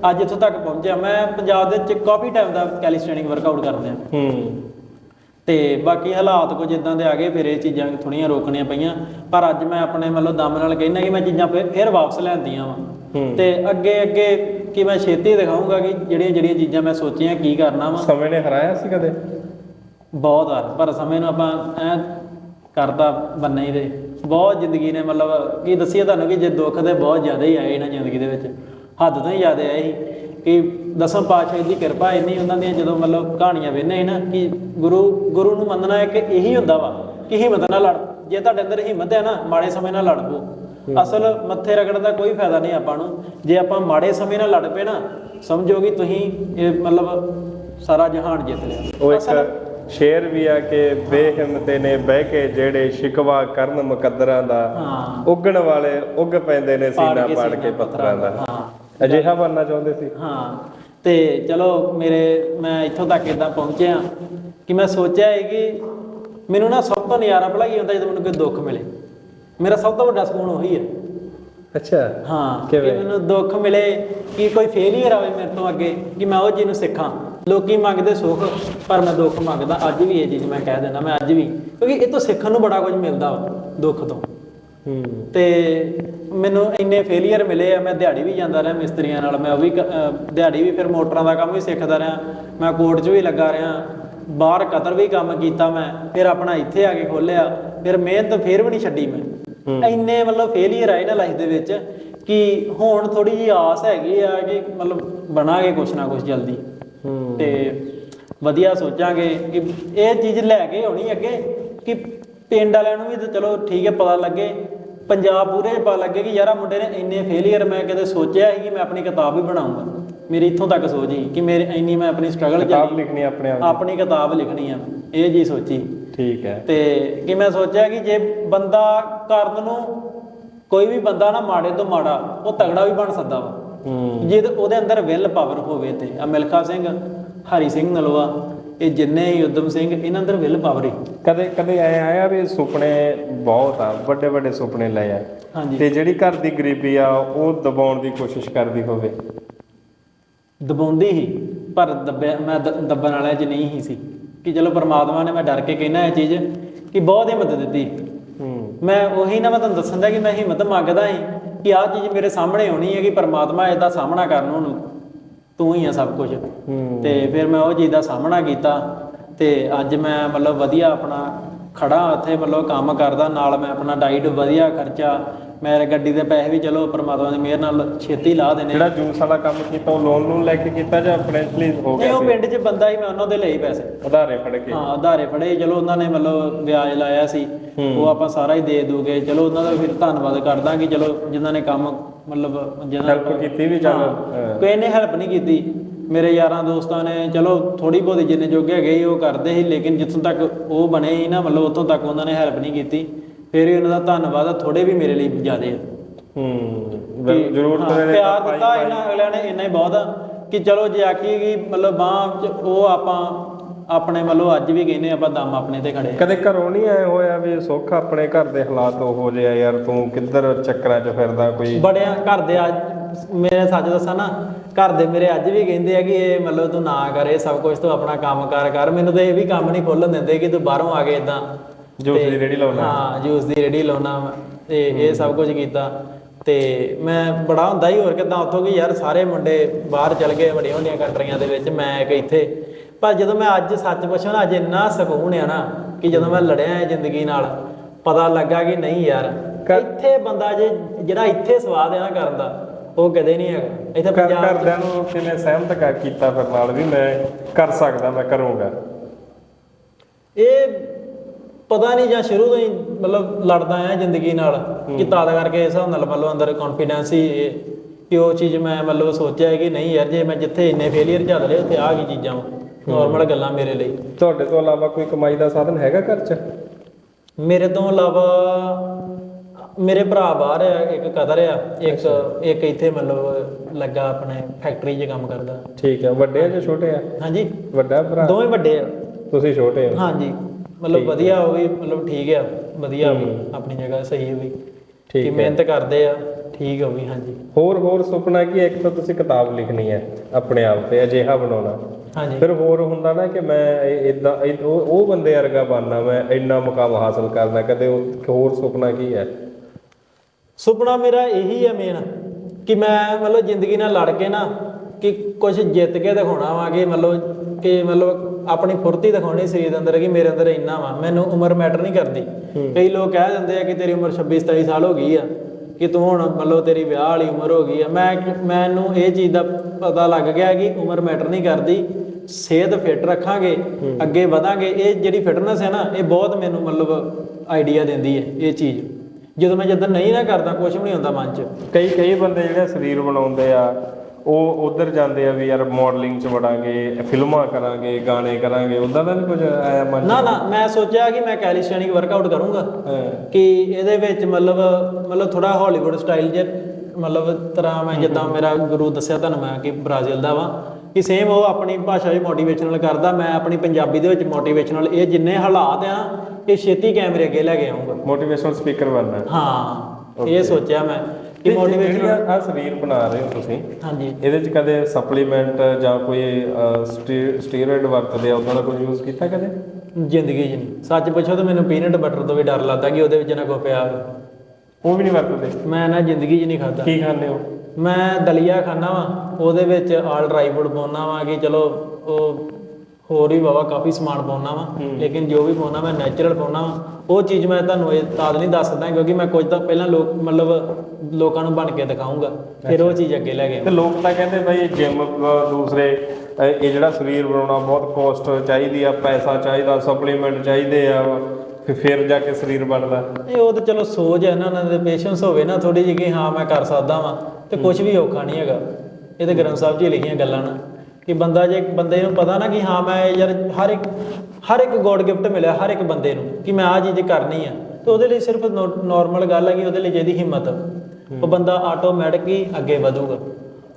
ਅੱਜ ਇੱਥੋਂ ਤੱਕ ਪਹੁੰਚਿਆ। ਮੈਂ ਪੰਜਾਬ ਦੇ ਵਿੱਚ ਕਾਫੀ ਟਾਈਮ ਦਾ ਕੈਲਿਸਥੈਨਿਕ ਵਰਕਆਊਟ ਕਰਦਾ ਹੂੰ। ਤੇ ਬਾਕੀ ਹਾਲਾਤ ਕੁਝ ਇਦਾਂ ਦੇ ਆ ਗਏ ਫਿਰ ਇਹ ਚੀਜ਼ਾਂ ਥੋੜੀਆਂ ਰੋਕਣੀਆਂ ਪਈਆਂ। ਪਰ ਅੱਜ ਮੈਂ ਆਪਣੇ ਮਤਲਬ ਦਮ ਨਾਲ ਕਹਿੰਦਾ ਕਿ ਮੈਂ ਚੀਜ਼ਾਂ ਫਿਰ ਵਾਪਸ ਲੈਂਦੀਆਂ ਵਾਂ। ਤੇ ਅੱਗੇ ਅੱਗੇ ਕਿ ਮੈਂ ਛੇਤੀ ਦਿਖਾਉਂਗਾ ਕਿ ਜਿਹੜੀਆਂ ਜਿਹੜੀਆਂ ਚੀਜ਼ਾਂ ਮੈਂ ਸੋਚੀਆਂ ਕੀ ਕਰਨਾ ਵਾ। ਸਮੇਂ ਨੇ ਹਰਾਇਆ ਸੀ ਕਦੇ? ਬਹੁਤ ਵਾਰ ਪਰ ਸਮੇਂ ਨੂੰ ਆਪਾਂ ਐ ਕਰਦਾ ਬੰਨੇ ਹੀ ਦੇ। ਬਹੁਤ ਜ਼ਿੰਦਗੀ ਨੇ ਮਤਲਬ ਕੀ ਦੱਸੀਏ ਤੁਹਾਨੂੰ ਕਿ ਜੇ ਦੁੱਖ ਦੇ ਬਹੁਤ ਜ਼ਿਆਦਾ ਹੀ ਆਏ ਨਾ ਜ਼ਿੰਦਗੀ ਦੇ ਵਿੱਚ। ਹੱਦ ਤੋਂ ਹੀ ਜ਼ਿਆਦਾ ਆਏ ਸੀ। ਕਿ ਦਸਮ ਪਾਤਸ਼ਾਹ ਦੀ ਕਿਰਪਾ ਇੰਨੀ ਉਹਨਾਂ ਦੀਆਂ ਜਦੋਂ ਮਤਲਬ ਕਹਾਣੀਆਂ ਸੀ ਨਾ ਕਿ ਗੁਰੂ ਗੁਰੂ ਨੂੰ ਮੰਨਣਾ ਇੱਕ ਇਹੀ ਹੁੰਦਾ ਵਾ ਕਿ ਹਿੰਮਤ ਨਾਲ ਲੜ। ਜੇ ਤੁਹਾਡੇ ਅੰਦਰ ਹਿੰਮਤ ਹੈ ਨਾ ਮਾੜੇ ਸਮੇਂ ਨਾਲ ਲੜ ਪਓ। ਅਸਲ ਮੱਥੇ ਰਗੜਨ ਦਾ ਕੋਈ ਫਾਇਦਾ ਨਹੀਂ ਆਪਾਂ ਨੂੰ। ਜੇ ਆਪਾਂ ਮਾੜੇ ਸਮੇਂ ਨਾਲ ਲੜ ਪਏ ਨਾ ਸਮਝੋ ਕਿ ਤੁਸੀਂ ਇਹ ਮਤਲਬ ਸਾਰਾ ਜਹਾਨ ਜਿੱਤ ਲਿਆ। ਉਹ ਇੱਕ ਸ਼ੇਰ ਵੀ ਆ ਕਿ ਬੇਹਿੰਮਤੇ ਨੇ ਬਹਿ ਕੇ ਜਿਹੜੇ ਸ਼ਿਕਵਾ ਕਰਨ ਮੁਕੱਦਰਾਂ ਦਾ ਉੱਗਣ ਵਾਲੇ ਉੱਗ ਪੈਂਦੇ ਨੇ ਸੀਨਾ ਪਾੜ ਕੇ ਪੱਥਰਾਂ ਦਾ। ਅਜਿਹਾ ਬਣਨਾ ਚਾਹੁੰਦੇ ਸੀ? ਹਾਂ। ਤੇ ਚਲੋ ਮੇਰੇ ਮੈਂ ਇੱਥੋਂ ਤੱਕ ਇਦਾਂ ਪਹੁੰਚਿਆ ਕਿ ਮੈਂ ਸੋਚਿਆ ਹੈ ਕਿ ਮੈਨੂੰ ਨਾ ਸਭ ਤੋਂ ਨਜ਼ਾਰਾ ਭਲਾ ਕੀ ਹੁੰਦਾ ਜਦੋਂ ਮੈਨੂੰ ਕੋਈ ਦੁੱਖ ਮਿਲੇ। ਮੇਰਾ ਸਭ ਤੋਂ ਵੱਡਾ ਸਕੂਨ ਉਹੀ ਹੈ। ਅੱਛਾ। ਹਾਂ ਕਿ? ਮੈਨੂੰ ਦੁੱਖ ਮਿਲੇ ਕਿ ਕੋਈ ਫੇਲਿਅਰ ਆਵੇ ਮੇਰੇ ਤੋਂ ਅੱਗੇ ਕਿ ਮੈਂ ਉਹ ਚੀਜ਼ ਨੂੰ ਸਿੱਖਾਂ। ਲੋਕੀ ਮੰਗਦੇ ਸੁੱਖ ਪਰ ਮੈਂ ਦੁੱਖ ਮੰਗਦਾ। ਅੱਜ ਵੀ ਇਹ ਚੀਜ਼ ਮੈਂ ਕਹਿ ਦਿੰਦਾ ਮੈਂ ਅੱਜ ਵੀ। ਕਿਉਂਕਿ ਇਹ ਤੋਂ ਸਿੱਖਣ ਨੂੰ ਬੜਾ ਕੁਝ ਮਿਲਦਾ ਦੁੱਖ ਤੋਂ। ਹੂੰ। ਤੇ ਮੈਨੂੰ ਇੰਨੇ ਫੇਲਿਅਰ ਮਿਲੇ ਆ ਮੈਂ ਦਿਹਾੜੀ ਵੀ ਜਾਂਦਾ ਰਿਹਾ ਮਿਸਤਰੀਆਂ ਨਾਲ ਮੈਂ ਉਹ ਵੀ ਦਿਹਾੜੀ ਵੀ ਫਿਰ ਮੋਟਰਾਂ ਦਾ ਕੰਮ ਵੀ ਸਿੱਖਦਾ ਰਿਹਾ। ਮੈਂ ਕੋਰਟ 'ਚ ਵੀ ਲੱਗਾ ਰਿਹਾ ਬਾਹਰ ਕਤਰ ਵੀ ਕੰਮ ਕੀਤਾ ਮੈਂ ਫਿਰ ਆਪਣਾ ਇੱਥੇ ਆ ਕੇ ਖੋਲਿਆ ਫਿਰ ਮਿਹਨਤ ਫਿਰ ਵੀ ਨਹੀਂ ਛੱਡੀ ਮੈਂ। ਇੰਨੇ ਮਤਲਬ ਫੇਲਿਅਰ ਆਏ ਨਾ ਲਾਈਫ ਦੇ ਵਿੱਚ ਕਿ ਹੁਣ ਥੋੜੀ ਜਿਹੀ ਆਸ ਹੈਗੀ ਆ ਕਿ ਮਤਲਬ ਬਣਾਗੇ ਕੁਛ ਨਾ ਕੁਛ ਜਲਦੀ। ਤੇ ਵਧੀਆ ਸੋਚਾਂਗੇ ਕਿ ਇਹ ਚੀਜ਼ ਲੈ ਕੇ ਆਉਣੀ ਅੱਗੇ ਕਿ ਪਿੰਡ ਵਾਲਿਆਂ ਨੂੰ ਵੀ ਤਾਂ ਚਲੋ ਠੀਕ ਹੈ ਪਤਾ ਲੱਗੇ ਪੰਜਾਬ ਪੂਰੇ ਪਤਾ ਲੱਗੇ ਕਿ ਯਾਰ ਮੁੰਡੇ ਨੇ ਇੰਨੇ ਫੇਲਿਅਰ ਮੈਂ ਕਦੇ ਸੋਚਿਆ ਸੀ ਕਿ ਮੈਂ ਆਪਣੀ ਕਿਤਾਬ ਵੀ ਬਣਾਉਂਗਾ ਮੇਰੀ ਇੱਥੋਂ ਤੱਕ ਸੋਚ ਸੀ ਕਿ ਮੇਰੇ ਇੰਨੀ ਮੈਂ ਆਪਣੀ ਸਟਰਗਲ ਕਿਤਾਬ ਲਿਖਣੀ ਆਪਣੇ ਆਪ ਆਪਣੀ ਕਿਤਾਬ ਲਿਖਣੀ ਆ ਇਹ ਜੀ ਸੋਚੀ। ਠੀਕ ਹੈ। ਤੇ ਕਿ ਮੈਂ ਸੋਚਿਆ ਕਿ ਜੇ ਬੰਦਾ ਕਰਨ ਨੂੰ ਕੋਈ ਵੀ ਬੰਦਾ ਨਾ ਮਾੜੇ ਤੋਂ ਮਾੜਾ ਉਹ ਤਗੜਾ ਵੀ ਬਣ ਸਕਦਾ ਵਾ। ਜੇ ਉਹਦੇ ਅੰਦਰ ਵਿਲ ਪਾਵਰ ਹੋਵੇ ਤੇ ਆ ਮਿਲਖਾ ਸਿੰਘ ਹਰੀ ਸਿੰਘ ਨਲਵਾ ਇਹ ਜਿੰਨੇ ਹੀ ਉਦਮ ਸਿੰਘ ਇਹਨਾਂ ਅੰਦਰ ਵਿਲ ਪਾਵਰ ਹੈ ਕਦੇ ਕਦੇ ਐ ਆਇਆ ਵੀ ਸੁਪਨੇ ਬਹੁਤ ਆ ਵੱਡੇ ਵੱਡੇ ਸੁਪਨੇ ਲਏ ਆ ਤੇ ਜਿਹੜੀ ਘਰ ਦੀ ਗਰੀਬੀ ਆ ਉਹ ਦਬਾਉਣ ਦੀ ਕੋਸ਼ਿਸ਼ ਕਰਦੀ ਹੋਵੇ। ਦਬਾਉਂਦੀ ਹੀ ਪਰ ਦੱਬਿਆ ਮੈਂ ਦੱਬਣ ਵਾਲਿਆਂ 'ਚ ਨਹੀਂ ਹੀ ਸੀ। ਕਿ ਚਲੋ ਪਰਮਾਤਮਾ ਨੇ ਮੈਂ ਡਰ ਕੇ ਕਹਿਣਾ ਇਹ ਚੀਜ਼ ਕਿ ਬਹੁਤ ਹਿੰਮਤ ਦਿੱਤੀ। ਹੂੰ। ਮੈਂ ਉਹੀ ਨਾ ਮੈਂ ਤੁਹਾਨੂੰ ਦੱਸਣ ਦਾ ਕਿ ਮੈਂ ਹਿੰਮਤ ਮੰਗਦਾ ਸੀ ਕਿ ਆਹ ਚੀਜ਼ ਮੇਰੇ ਸਾਹਮਣੇ ਆਉਣੀ ਹੈ ਕਿ ਪਰਮਾਤਮਾ ਇਹਦਾ ਸਾਹਮਣਾ ਕਰਨ ਨੂੰ ਤੂੰ ਹੀ ਆ ਸਭ ਕੁਝ। ਤੇ ਫਿਰ ਮੈਂ ਉਹ ਚੀਜ਼ ਦਾ ਸਾਹਮਣਾ ਕੀਤਾ ਤੇ ਅੱਜ ਮੈਂ ਮਤਲਬ ਵਧੀਆ ਆਪਣਾ ਖੜਾ ਉੱਥੇ ਮਤਲਬ ਕੰਮ ਕਰਦਾ ਨਾਲ ਮੈਂ ਆਪਣਾ ਡਾਈਟ ਵਧੀਆ ਖਰਚਾ ਮੇਰੇ ਗੱਡੀ ਦੇ ਪੈਸੇ ਵੀ ਚਲੋ ਪਰਮਾਤਮਾ ਦੀ ਮਿਹਰ ਨਾਲ ਛੇਤੀ ਲਾ ਦੇਣੇ। ਜਿਹੜਾ ਜੂਸ ਵਾਲਾ ਕੰਮ ਕੀਤਾ ਉਹ ਲੋਨ ਨੂੰ ਲੈ ਕੇ ਕੀਤਾ ਜਾਂ ਫਾਈਨੈਂਸ਼ਲੀ ਹੋ ਨਹੀਂ ਗਿਆ ਉਹ ਸੀ? ਪਿੰਡ 'ਚ ਬੰਦਾ ਹੀ ਮੈਂ ਉਹਨਾਂ ਦੇ ਲਈ ਪੈਸੇ। ਉਧਾਰੇ ਫੜ ਕੇ। ਹਾਂ ਉਧਾਰੇ ਫੜੇ। ਚਲੋ ਉਹਨਾਂ ਨੇ ਮਤਲਬ ਵਿਆਜ ਲਾਇਆ ਸੀ। ਉਹ ਆਪਾਂ ਸਾਰਾ ਹੀ ਦੇ ਦੂਗੇ। ਚਲੋ ਉਹਨਾਂ ਦਾ ਫਿਰ ਧੰਨਵਾਦ ਕਰਦਾ ਕਿ ਚਲੋ ਜਿਨ੍ਹਾਂ ਨੇ ਕੰਮ ਮਤਲਬ ਜਿਹਨਾਂ ਹੈਲਪ ਕੀਤੀ ਵੀ ਚੱਲ ਹਾਂ, ਕੋਈ ਨੇ ਹੈਲਪ ਨਹੀਂ ਕੀਤੀ। ਮੇਰੇ ਯਾਰਾਂ ਦੋਸਤਾਂ ਨੇ ਚਲੋ ਥੋੜੀ ਬਹੁਤੀ ਜਿੰਨੇ ਜੋਗੇ ਹੈਗੇ ਉਹ ਕਰਦੇ ਸੀ ਲੇਕਿਨ ਜਿੱਥੋਂ ਤੱਕ ਉਹ ਬਣੇ ਸੀ ਨਾ ਮਤਲਬ ਉੱਥੋਂ ਤੱਕ ਉਹਨਾਂ ਨੇ ਹੈਲਪ ਨਹੀਂ ਕੀਤੀ। ਫਿਰ ਵੀ ਉਹਨਾਂ ਦਾ ਧੰਨਵਾਦ ਆ ਥੋੜੇ ਵੀ ਮੇਰੇ ਲਈ ਜ਼ਿਆਦੇ ਆ ਹੂੰ ਬਿਲ- ਜ਼ਰੂਰਤ ਹਾਂ, ਪਿਆਰ ਤਾਂ ਦਿੱਤਾ ਇਹਨਾਂ ਅਗਲਿਆਂ ਨੇ ਇੰਨਾ ਹੀ ਬਹੁਤ ਆ ਕਿ ਚਲੋ ਜੇ ਆਖੀਏ ਕਿ ਮਤਲਬ ਬਾਹ ਉਹ ਆਪਾਂ ਆਪਣੇ ਵੱਲੋਂ ਅੱਜ ਵੀ ਕਹਿੰਦੇ ਆਪਾਂ ਦਮ ਆਪਣੇ ਤੇ ਖੜੇ ਆ। ਕਦੇ ਘਰੋਂ ਨਹੀਂ ਆਏ ਹੋਇਆ ਵੀ ਸੁੱਖ ਆਪਣੇ ਘਰ ਦੇ ਹਾਲਾਤ ਉਹੋ ਜਿਹੇ ਆ ਯਾਰ ਤੂੰ ਕਿੱਧਰ ਚੱਕਰਾਂ 'ਚ ਫਿਰਦਾ ਕੋਈ ਬੜਿਆਂ ਘਰ ਦੇ ਅੱਜ ਮੇਰੇ ਸੱਚ ਦੱਸਾਂ ਨਾ ਘਰ ਦੇ ਮੇਰੇ ਅੱਜ ਵੀ ਕਹਿੰਦੇ ਆ ਕਿ ਇਹ ਮਤਲਬ ਤੂੰ ਨਾ ਕਰ ਇਹ ਸਭ ਕੁਝ ਤੂੰ ਆਪਣਾ ਕੰਮ ਕਾਰ ਕਰ ਮੈਨੂੰ ਤਾਂ ਇਹ ਵੀ ਕੰਮ ਨਹੀਂ ਖੋਲਣ ਦਿੰਦੇ ਕਿ ਤੂੰ ਬਾਹਰੋਂ ਆ ਕੇ ਇਦਾਂ ਜੂਸ ਦੀ ਰੇੜੀ ਲਾਉਣਾ ਹਾਂ ਜੂਸ ਦੀ ਰੇੜੀ ਲਾਉਣਾ ਤੇ ਇਹ ਸਭ ਕੁਝ ਕੀਤਾ। ਤੇ ਮੈਂ ਬੜਾ ਹੁੰਦਾ ਹੀ ਹੋਰ ਕਿਦਾਂ ਉੱਥੋਂ ਕਿ ਯਾਰ ਸਾਰੇ ਮੁੰਡੇ ਬਾਹਰ ਚਲ ਗਏ ਵੱਡੀਆਂ ਵੱਡੀਆਂ ਕੰਟਰੀਆਂ ਦੇ ਵਿੱਚ ਮੈਂ ਇੱਕ ਇੱਥੇ। ਪਰ ਜਦੋਂ ਮੈਂ ਅੱਜ ਸੱਚ ਪੁੱਛਾਂ ਨਾ ਅੱਜ ਇੰਨਾ ਸਕੂਨ ਆ ਨਾ ਕਿ ਜਦੋਂ ਮੈਂ ਲੜਿਆ ਹੈ ਜ਼ਿੰਦਗੀ ਨਾਲ ਪਤਾ ਲੱਗਾ ਕਿ ਨਹੀਂ ਯਾਰ ਇੱਥੇ ਬੰਦਾ ਜੇ ਜਿਹੜਾ ਇੱਥੇ ਸਵਾਦ ਆ ਨਾ ਕਰਨ ਦਾ ਉਹ ਕਦੇ ਨਹੀਂ ਹੈਗਾ। ਇੱਥੇ ਪੰਜਾਬ ਘਰਦਿਆਂ ਨੂੰ ਕਿਵੇਂ ਸਹਿਮਤ ਕਰ ਕੀਤਾ ਫਿਰ ਨਾਲ ਵੀ ਮੈਂ ਕਰ ਸਕਦਾ ਮੈਂ ਕਰੂੰਗਾ। ਇਹ ਪਤਾ ਨਹੀਂ ਜਾਂ ਸ਼ੁਰੂ ਤੋਂ ਹੀ ਮਤਲਬ ਲੜਦਾ ਆਇਆ ਜ਼ਿੰਦਗੀ ਨਾਲ ਕਿ ਤਦ ਕਰਕੇ ਇਸ ਹਿਸਾਬ ਨਾਲ ਮਤਲਬ ਅੰਦਰ ਕੌਨਫੀਡੈਂਸ ਹੀ ਇਹ ਕਿ ਉਹ ਚੀਜ਼ ਮੈਂ ਮਤਲਬ ਸੋਚਿਆ ਕਿ ਨਹੀਂ ਯਾਰ ਜੇ ਮੈਂ ਜਿੱਥੇ ਇੰਨੇ ਫੇਲਿਅਰ ਚੱਲ ਰਹੇ ਉੱਥੇ ਆ ਕੀ ਚੀਜ਼ਾਂ ਨਾਰਮਲ ਗੱਲਾਂ ਮੇਰੇ ਲਈ। ਤੁਹਾਡੇ ਤੋਂ ਇਲਾਵਾ ਕੋਈ ਕਮਾਈ ਦਾ ਸਾਧਨ ਹੈਗਾ ਘਰ 'ਚ? ਮੇਰੇ ਤੋਂ ਇਲਾਵਾ ਮੇਰੇ ਭਰਾ ਬਾਹਰ ਆ ਇੱਕ ਕਦਰ ਆ ਇੱਕ ਇੱਕ ਇੱਥੇ ਮਤਲਬ ਲੱਗਾ ਆਪਣੇ ਫੈਕਟਰੀ 'ਚ ਕੰਮ ਕਰਦਾ। ਠੀਕ ਹੈ ਵੱਡੇ ਆ ਜਾਂ ਛੋਟੇ ਆ? ਹਾਂਜੀ। ਵੱਡਾ ਭਰਾ? ਦੋਵੇਂ ਵੱਡੇ ਆ। ਤੁਸੀਂ ਛੋਟੇ ਹੋ? ਹਾਂਜੀ। ਮਤਲਬ ਵਧੀਆ ਉਹ ਵੀ ਮਤਲਬ ਠੀਕ ਆ ਵਧੀਆ ਆਪਣੀ ਜਗ੍ਹਾ ਸਹੀ ਹੈ ਵੀ। ਠੀਕ ਕਿ ਮਿਹਨਤ ਕਰਦੇ ਆ ਠੀਕ ਆ ਉਹ ਵੀ ਹਾਂਜੀ। ਹੋਰ ਹੋਰ ਸੁਪਨਾ ਕੀ ਹੈ? ਇੱਕ ਤਾਂ ਤੁਸੀਂ ਕਿਤਾਬ ਲਿਖਣੀ ਹੈ ਆਪਣੇ ਆਪ ਤੇ ਅਜਿਹਾ ਬਣਾਉਣਾ। ਹਾਂਜੀ। ਫਿਰ ਹੋਰ ਹੁੰਦਾ ਨਾ ਕਿ ਮੈਂ ਇਦਾਂ ਉਹ ਉਹ ਬੰਦੇ ਵਰਗਾ ਬਣਨਾ ਮੈਂ ਇੰਨਾ ਮੁਕਾਮ ਹਾਸਲ ਕਰਨਾ ਕਦੇ ਉਹ ਹੋਰ ਸੁਪਨਾ ਕੀ ਹੈ? ਸੁਪਨਾ ਮੇਰਾ ਇਹੀ ਹੈ ਮੇਨ ਕਿ ਮੈਂ ਮਤਲਬ ਜ਼ਿੰਦਗੀ ਨਾਲ ਲੜ ਕੇ ਨਾ ਕਿ ਕੁਝ ਜਿੱਤ ਕੇ ਦਿਖਾਉਣਾ ਵਾ ਕਿ ਮਤਲਬ ਕਿ ਮਤਲਬ ਆਪਣੀ ਫੁਰਤੀ ਦਿਖਾਉਣੀ ਸਰੀਰ ਦੇ ਅੰਦਰ ਕਿ ਮੇਰੇ ਅੰਦਰ ਇੰਨਾ ਵਾ। ਮੈਨੂੰ ਉਮਰ ਮੈਟਰ ਨਹੀਂ ਕਰਦੀ। ਕਈ ਲੋਕ ਕਹਿ ਦਿੰਦੇ ਆ ਕਿ ਤੇਰੀ ਉਮਰ 26 27 ਸਾਲ ਹੋ ਗਈ ਆ ਕਿ ਤੂੰ ਹੁਣ ਮਤਲਬ ਤੇਰੀ ਵਿਆਹ ਵਾਲੀ ਉਮਰ ਹੋ ਗਈ ਆ। ਮੈਂ ਮੈਨੂੰ ਇਹ ਚੀਜ਼ ਦਾ ਪਤਾ ਲੱਗ ਗਿਆ ਕਿ ਉਮਰ ਮੈਟਰ ਨਹੀਂ ਕਰਦੀ। ਸਿਹਤ ਫਿੱਟ ਰੱਖਾਂਗੇ ਅੱਗੇ ਵਧਾਂਗੇ। ਇਹ ਜਿਹੜੀ ਫਿਟਨੈਸ ਹੈ ਨਾ ਇਹ ਬਹੁਤ ਮੈਨੂੰ ਮਤਲਬ ਆਈਡੀਆ ਦਿੰਦੀ ਹੈ ਇਹ ਚੀਜ਼। ਜਦੋਂ ਮੈਂ ਜਦੋਂ ਨਹੀਂ ਨਾ ਕਰਦਾ ਕੁਝ ਵੀ ਨਹੀਂ ਹੁੰਦਾ ਮਨ 'ਚ। ਕਈ ਕਈ ਬੰਦੇ ਜਿਹੜੇ ਸਰੀਰ ਬਣਾਉਂਦੇ ਆ ਉਹ ਉਧਰ ਜਾਂਦੇ ਆ ਵੀ ਯਾਰ ਮਾਡਲਿੰਗ ਚ ਵੜਾਂਗੇ ਫਿਲਮਾਂ ਕਰਾਂਗੇ ਗਾਣੇ ਕਰਾਂਗੇ ਉਦਾਂ ਦਾ ਨਹੀਂ ਕੁਝ ਆਇਆ ਮਨ ਨਾ ਨਾ ਮੈਂ ਸੋਚਿਆ ਕਿ ਮੈਂ ਕੈਲੀਸਥੈਨਿਕ ਵਰਕਆਊਟ ਕਰੂੰਗਾ। ਕਿ ਇਹਦੇ ਵਿੱਚ ਮਤਲਬ ਮਤਲਬ ਥੋੜਾ ਹਾਲੀਵੁੱਡ ਸਟਾਈਲ ਜੇ ਮਤਲਬ ਤਰ੍ਹਾਂ ਮੈਂ ਜਿੱਦਾਂ ਮੇਰਾ ਗੁਰੂ ਦੱਸਿਆ ਤੁਹਾਨੂੰ ਮੈਂ ਕਿ ਬ੍ਰਾਜ਼ੀਲ ਦਾ ਵਾ ਕਿ ਸੇਮ ਉਹ ਆਪਣੀ ਭਾਸ਼ਾ ਵਿੱਚ ਮੋਟੀਵੇਸ਼ਨਲ ਕਰਦਾ ਮੈਂ ਆਪਣੀ ਪੰਜਾਬੀ ਦੇ ਵਿੱਚ ਮੋਟੀਵੇਸ਼ਨਲ ਇਹ ਜਿੰਨੇ ਹਾਲਾਤ ਆ ਇਹ ਛੇਤੀ ਕੈਮਰੇ ਅੱਗੇ ਲੈ ਕੇ ਆਉਂਗਾ ਮੋਟੀਵੇਸ਼ਨਲ ਸਪੀਕਰ ਬਣਨਾ। ਹਾਂ ਇਹ ਸੋਚਿਆ ਮੈਂ। ਕਿ ਮੋਟੀਵੇਸ਼ਨਲ ਆ ਸਰੀਰ ਬਣਾ ਰਹੇ ਹੋ ਤੁਸੀਂ ਹਾਂਜੀ। ਇਹਦੇ ਚ ਕਦੇ ਸਪਲੀਮੈਂਟ ਜਾਂ ਕੋਈ ਸਟੀਰੋਇਡ ਵਰਤਦੇ ਆ ਉਦਾਂ ਦਾ ਕੋਈ ਯੂਜ਼ ਕੀਤਾ ਕਦੇ? ਜ਼ਿੰਦਗੀ ਨਹੀਂ। ਸੱਚ ਪੁੱਛੋ ਤਾਂ ਮੈਨੂੰ ਪੀਨਟ ਬਟਰ ਤੋਂ ਵੀ ਡਰ ਲੱਗਦਾ ਕਿ ਉਹਦੇ ਵਿੱਚ ਨਾ ਕੋਈ ਪਿਆ ਉਹ ਵੀ ਨਹੀਂ ਵਰਤਦੇ? ਮੈਂ ਨਾ ਜ਼ਿੰਦਗੀ 'ਚ ਨਹੀਂ ਖਾਦਾ ਕੀ ਖਾਂਦੇ ਹੋ? ਮੈਂ ਦਲੀਆ ਖਾਣਾ ਵਾ ਉਹਦੇ ਵਿੱਚ ਆਲ ਡਰਾਈ ਫੂਡ ਪਾਉਣਾ ਵਾ ਕਿ ਚਲੋ ਉਹ ਹੋਰ ਵੀ ਬਾਬਾ ਕਾਫੀ ਸਮਾਨ ਪਾਉਣਾ ਵਾ ਲੇਕਿਨ ਜੋ ਵੀ ਪਾਉਣਾ ਮੈਂ ਨੈਚੁਰਲ ਪਾਉਣਾ ਵਾ ਉਹ ਚੀਜ਼ ਮੈਂ ਤੁਹਾਨੂੰ ਇਹ ਤਾਦ ਨਹੀਂ ਦੱਸ ਸਕਦਾ ਕਿਉਂਕਿ ਮੈਂ ਕੁਝ ਤਾਂ ਪਹਿਲਾਂ ਲੋਕ ਮਤਲਬ ਲੋਕਾਂ ਨੂੰ ਬਣ ਕੇ ਦਿਖਾਊਂਗਾ ਫਿਰ ਉਹ ਚੀਜ਼ ਅੱਗੇ ਲੈ ਕੇ ਤੇ ਲੋਕ ਤਾਂ ਕਹਿੰਦੇ ਬਈ ਜਿਮ ਦੂਸਰੇ ਇਹ ਜਿਹੜਾ ਸਰੀਰ ਬਣਾਉਣਾ ਬਹੁਤ ਕੋਸਟ ਚਾਹੀਦੀ ਆ ਪੈਸਾ ਚਾਹੀਦਾ ਸਪਲੀਮੈਂਟ ਚਾਹੀਦੇ ਆ ਫਿਰ ਫਿਰ ਜਾ ਕੇ ਸਰੀਰ ਬਣਦਾ। ਇਹ ਉਹ ਤਾਂ ਚਲੋ ਸੋਚ ਹੈ ਇਹਨਾਂ ਦੇ ਪੇਸ਼ੈਂਸ ਹੋਵੇ ਨਾ ਥੋੜੀ ਜਿਹੀ ਕਿ ਹਾਂ ਮੈਂ ਕਰ ਸਕਦਾ ਵਾਂ ਤੇ ਕੁਝ ਵੀ ਔਖਾ ਨਹੀਂ ਹੈਗਾ। ਇਹ ਤੇ ਗ੍ਰੰਥ ਸਾਹਿਬ ਹੀ ਲਿਖੀਆਂ ਗੱਲਾਂ ਨਾ। ਕਿ ਬੰਦਾ ਜੇ ਬੰਦੇ ਨੂੰ ਪਤਾ ਨਾ ਕਿ ਹਾਂ ਮੈਂ ਯਾਰ ਹਰ ਇੱਕ ਹਰ ਇੱਕ ਗੋਡ ਗਿਫਟ ਮਿਲਿਆ ਹਰ ਇੱਕ ਬੰਦੇ ਨੂੰ ਕਿ ਮੈਂ ਆਹ ਚੀਜ਼ ਕਰਨੀ ਆ। ਤੇ ਉਹਦੇ ਲਈ ਸਿਰਫ ਨਾਰਮਲ ਗੱਲ ਹੈ ਕਿ ਉਹਦੇ ਲਈ ਜਿਹਦੀ ਹਿੰਮਤ। ਉਹ ਬੰਦਾ ਆਟੋਮੈਟਿਕ ਹੀ ਅੱਗੇ ਵਧੂਗਾ।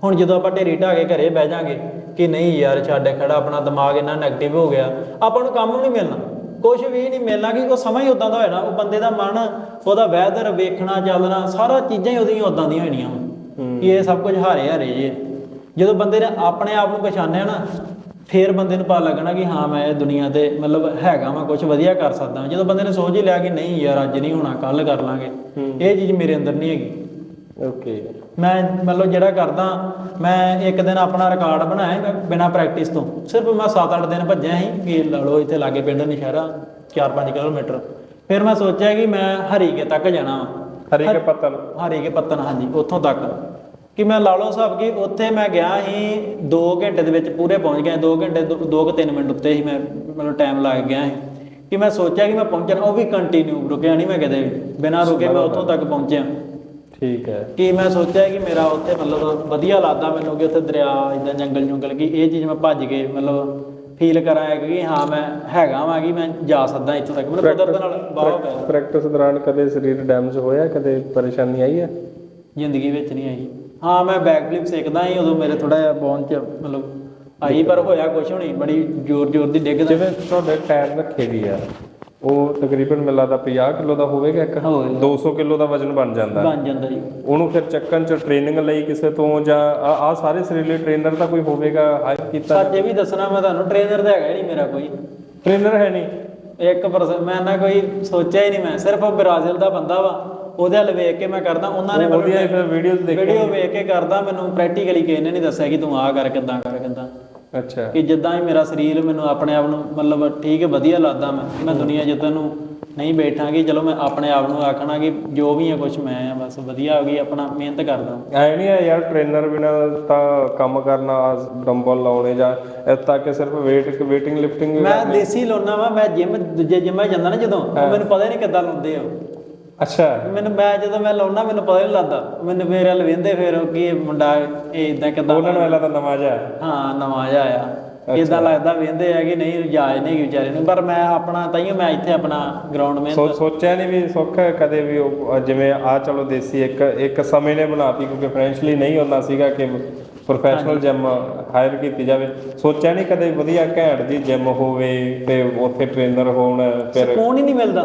ਹੁਣ ਜਦੋਂ ਆਪਾਂ ਢੇਰੀ ਢਾਹ ਕੇ ਘਰੇ ਬਹਿ ਜਾਾਂਗੇ ਕਿ ਨਹੀਂ ਯਾਰ ਛੱਡ ਖੜਾ ਆਪਣਾ ਦਿਮਾਗ ਇੰਨਾ 네ਗੇਟਿਵ ਹੋ ਗਿਆ ਆਪਾਂ ਨੂੰ ਕੰਮ ਨਹੀਂ ਮਿਲਣਾ। ਕੁਝ ਵੀ ਨਹੀਂ ਮਿਲਣਾ ਕਿ ਉਹ ਸਮਾਂ ਹੀ ਉਦਾਂ ਦਾ ਹੋਇਆ ਨਾ ਉਹ ਬੰਦੇ ਦਾ ਮਨ ਉਹਦਾ ਵੈਦਰ ਵੇਖਣਾ ਚੱਲਣਾ ਸਾਰਾ ਚੀਜ਼ਾਂ ਹੀ ਉਹਦੀਆਂ ਉਦਾਂ ਦੀਆਂ ਹੋਣੀਆਂ। ਕਿ ਇਹ ਸਭ ਕੁਝ ਹਾਰੇ ਹਾਰੇ ਜੇ। ਜਦੋਂ ਬੰਦੇ ਨੇ ਆਪਣੇ ਆਪ ਨੂੰ ਪਛਾਣਿਆ ਨਾ ਫੇਰ ਬੰਦੇ ਨੂੰ ਪਤਾ ਲੱਗਣਾ ਕਿ ਹਾਂ ਮੈਂ ਇਹ ਦੁਨੀਆ ਤੇ ਮਤਲਬ ਹੈਗਾ ਮੈਂ ਕੁਝ ਵਧੀਆ ਕਰ ਸਕਦਾ ਜਦੋਂ ਬੰਦੇ ਨੇ ਸੋਚ ਹੀ ਲਿਆ ਕਿ ਨਹੀਂ ਯਾਰ ਅੱਜ ਨਹੀਂ ਹੋਣਾ ਕੱਲ ਕਰ ਲਾਂਗੇ। ਇਹ ਚੀਜ਼ ਮੇਰੇ ਅੰਦਰ ਨਹੀਂ ਹੈਗੀ। ਓਕੇ। ਮੈਂ ਮਤਲਬ ਜਿਹੜਾ ਕਰਦਾ ਮੈਂ ਇੱਕ ਦਿਨ ਆਪਣਾ ਰਿਕਾਰਡ ਬਣਾਇਆ ਬਿਨਾ ਪ੍ਰੈਕਟਿਸ ਤੋਂ। ਸਿਰਫ ਮੈਂ 7-8 ਦਿਨ ਭੱਜਿਆ ਸੀ ਕਿ ਲਾ ਲਓ ਇੱਥੇ ਲਾਗੇ ਪਿੰਡ ਨਸ਼ਹਿਰਾ 4-5 ਕਿਲੋਮੀਟਰ। ਫਿਰ ਮੈਂ ਸੋਚਿਆ ਕਿ ਮੈਂ ਹਰੀਕੇ ਤੱਕ ਜਾਣਾ ਵਾ। ਹਰੀ ਕੇ ਪੱਤਨ। ਹਰੀਕੇ ਪੱਤਨ ਹਾਂਜੀ ਉੱਥੋਂ ਤੱਕ। ਕਿ ਮੈਂ ਲਾ ਲਓ ਸਾਹਿਬ ਕਿ ਉੱਥੇ ਮੈਂ ਗਿਆ ਸੀ 2 ਘੰਟੇ ਦੇ ਵਿੱਚ ਪੂਰੇ ਪਹੁੰਚ ਗਿਆ 2 ਘੰਟੇ 2 ਕਿ 3 ਮਿੰਟ ਉੱਤੇ ਹੀ ਮੈਂ ਮਤਲਬ ਟਾਈਮ ਲੱਗ ਗਿਆ ਸੀ। ਕਿ ਮੈਂ ਸੋਚਿਆ ਕਿ ਮੈਂ ਪਹੁੰਚਣਾ ਉਹ ਵੀ ਕੰਟੀਨਿਊ ਰੁਕਿਆ ਨਹੀਂ ਮੈਂ ਕਿਤੇ ਵੀ ਬਿਨਾਂ ਰੁਕੇ ਮੈਂ ਉੱਥੋਂ ਤੱਕ ਪਹੁੰਚਿਆ। ਠੀਕ ਹੈ। ਕਿ ਮੈਂ ਸੋਚਿਆ ਕਿ ਮੇਰਾ ਉੱਥੇ ਮਤਲਬ ਵਧੀਆ ਲੱਗਦਾ ਮੈਨੂੰ ਕਿ ਉੱਥੇ ਦਰਿਆ ਇਦਾਂ ਜੰਗਲ ਜੰਗਲ ਕਿ ਇਹ ਚੀਜ਼ ਮੈਂ ਭੱਜ ਕੇ ਮਤਲਬ ਫੀਲ ਕਰਾਂ ਕਿ ਹਾਂ ਮੈਂ ਹੈਗਾ ਵਾਂ ਕਿ ਮੈਂ ਜਾ ਸਕਦਾ ਇੱਥੋਂ ਤੱਕ। ਮੈਨੂੰ ਕੁਦਰਤ ਨਾਲ ਬਾਹਰ ਪਿਆ ਪ੍ਰੈਕਟਿਸ ਦੌਰਾਨ ਕਦੇ ਸਰੀਰ ਡੈਮੇਜ ਹੋਇਆ ਕਦੇ ਪਰੇਸ਼ਾਨੀ ਆਈ ਹੈ? ਜ਼ਿੰਦਗੀ ਵਿੱਚ ਨਹੀਂ ਆਈ। ਹਾਂ ਮੈਂ ਬੈਕ ਫਲਿਪ ਸਿੱਖਦਾ ਸੀ ਉਦੋਂ ਮੇਰੇ ਥੋੜਾ ਜਿਹਾ ਬੌਨ ਚ ਮਤਲਬ ਆਈ ਪਰ ਹੋਇਆ ਕੁਛ ਹੋਣੀ ਬੜੀ ਜ਼ੋਰ ਜ਼ੋਰ ਦੀ ਡਿੱਗਦਾ ਜਿਵੇਂ ਤੁਹਾਡੇ ਟਾਇਰ ਰੱਖੇ ਵੀ ਆ ਉਹ ਤਕਰੀਬਨ ਮੈਨੂੰ ਲੱਗਦਾ 50 ਕਿਲੋ ਦਾ ਹੋਵੇਗਾ ਇੱਕ ਹੋਵੇਗਾ। 200 ਕਿਲੋ ਦਾ ਵਜ਼ਨ ਬਣ ਜਾਂਦਾ। ਬਣ ਜਾਂਦਾ ਜੀ। ਉਹਨੂੰ ਫਿਰ ਚੱਕਣ ਚ ਟ੍ਰੇਨਿੰਗ ਲਈ ਕਿਸੇ ਤੋਂ ਜਾਂ ਆ ਸਾਰੇ ਸਰੀਰ ਲਈ ਟ੍ਰੇਨਰ ਦਾ ਕੋਈ ਹੋਵੇਗਾ ਹਾਇਰ ਕੀਤਾ ਸੱਚ ਇਹ ਵੀ ਦੱਸਣਾ ਮੈਂ ਤੁਹਾਨੂੰ ਟ੍ਰੇਨਰ ਤਾਂ ਹੈਗਾ ਹੀ ਨਹੀਂ ਮੇਰਾ ਕੋਈ। ਟ੍ਰੇਨਰ ਹੈ ਨਹੀਂ? 1% ਮੈਂ ਨਾ ਕੋਈ ਸੋਚਿਆ ਹੀ ਨਹੀਂ ਮੈਂ ਸਿਰਫ ਬ੍ਰਾਜ਼ੀਲ ਦਾ ਬੰਦਾ ਵਾ। ਉਹਦੇ ਵੱਲ ਵੇਖ ਕੇ ਮੈਂ ਕਰਦਾ ਉਹਨਾਂ ਨੇ ਹੀ ਫਿਰ ਵੀਡੀਓਜ਼ ਦੇਖ। ਵੀਡੀਓ ਵੇਖ ਕੇ ਕਰਦਾ ਮੈਨੂੰ ਪ੍ਰੈਕਟੀਕਲੀ ਕਿਸੇ ਨੇ ਨਹੀਂ ਦੱਸਿਆ ਕਿ ਤੂੰ ਆਹ ਕਰ ਕਿੱਦਾਂ ਕਰ ਕਿੱਦਾਂ। ਅੱਛਾ। ਕਿ ਜਿੱਦਾਂ ਹੀ ਮੇਰਾ ਸਰੀਰ ਮੈਨੂੰ ਆਪਣੇ ਆਪ ਨੂੰ ਮਤਲਬ ਠੀਕ ਵਧੀਆ ਲੱਗਦਾ ਮੈਂ ਮੈਂ ਦੁਨੀਆ ਜਿੱਦਾਂ ਨੂੰ ਨਹੀਂ ਬੈਠਾਂਗੀ ਚਲੋ ਮੈਂ ਆਪਣੇ ਆਪ ਨੂੰ ਆਖਣਾ ਕਿ ਜੋ ਵੀ ਹੈ ਕੁਝ ਮੈਂ ਆ ਬਸ ਵਧੀਆ ਹੋ ਗਈ ਆਪਣਾ ਮਿਹਨਤ ਕਰਦਾ ਐ ਨਹੀਂ ਆ ਯਾਰ ਟ੍ਰੇਨਰ ਬਿਨਾ ਤਾਂ ਕੰਮ ਕਰਨਾ ਡੰਬਲ ਲਾਉਣੇ ਜਾਂ ਇਸ ਤੱਕ ਸਿਰਫ weight weighting lifting ਮੈਂ ਦੇਸੀ ਲਾਉਣਾ ਵਾ ਮੈਂ ਜਿਮ ਦੂਜੇ ਜਿੰਮਾਂ ਜਾਂਦਾ ਨਾ ਜਦੋਂ ਮੈਨੂੰ ਪਤਾ ਨਹੀਂ ਕਿੱਦਾਂ ਲਾਉਂਦੇ ਆ। ਅੱਛਾ। ਮੈਨੂੰ ਮੈਂ ਜਦੋਂ ਮੈਂ ਲਾਉਣਾ ਮੈਨੂੰ ਪਤਾ ਨਹੀਂ ਲੱਗਦਾ। ਮੈਨੂੰ ਮੇਰੇ ਵੱਲ ਵੇਂਦੇ ਫਿਰ ਉਹ ਕੀ ਇਹ ਮੁੰਡਾ ਇਹ ਇਦਾਂ ਕਿੱਦਾਂ ਉਹਨਾਂ ਨੂੰ ਐਲਾ ਤਾਂ ਨਵਾਂ ਜਿਹਾ। ਹਾਂ ਨਵਾਂ ਜਿਹਾ ਆਇਆ। ਇਦਾਂ ਲੱਗਦਾ ਵੇਂਦੇ ਆ ਕਿ ਨਹੀਂ ਜਾਇਜ਼ ਨਹੀਂ ਵਿਚਾਰੇ ਨੂੰ। ਪਰ ਮੈਂ ਆਪਣਾ ਤਾਈਓ ਮੈਂ ਇੱਥੇ ਆਪਣਾ ਗਰਾਊਂਡ ਸੋ ਸੋਚਿਆ ਨਹੀਂ ਵੀ ਸੁੱਖ ਕਦੇ ਵੀ ਉਹ ਜਿਵੇਂ ਆ ਚਲੋ ਦੇਸੀ ਇੱਕ ਇੱਕ ਸਮੇਂ ਨੇ ਬਣਾਤੀ ਕਿਉਂਕਿ ਫਾਈਨੈਂਸ਼ਲੀ ਨਹੀਂ ਹੁੰਦਾ ਸੀਗਾ ਕਿ ਪ੍ਰੋਫੈਸ਼ਨਲ ਜਿਮ ਹਾਇਰ ਕੀਤੀ ਜਾਵੇ। ਸੋਚਿਆ ਨਹੀਂ ਕਦੇ ਵਧੀਆ ਘੈਂਟ ਜੀ ਜਿਮ ਹੋਵੇ ਤੇ ਉੱਥੇ ਟ੍ਰੇਨਰ ਹੋਣ ਫਿਰ ਸਕੂਨ ਹੀ ਨਹੀਂ ਮਿਲਦਾ।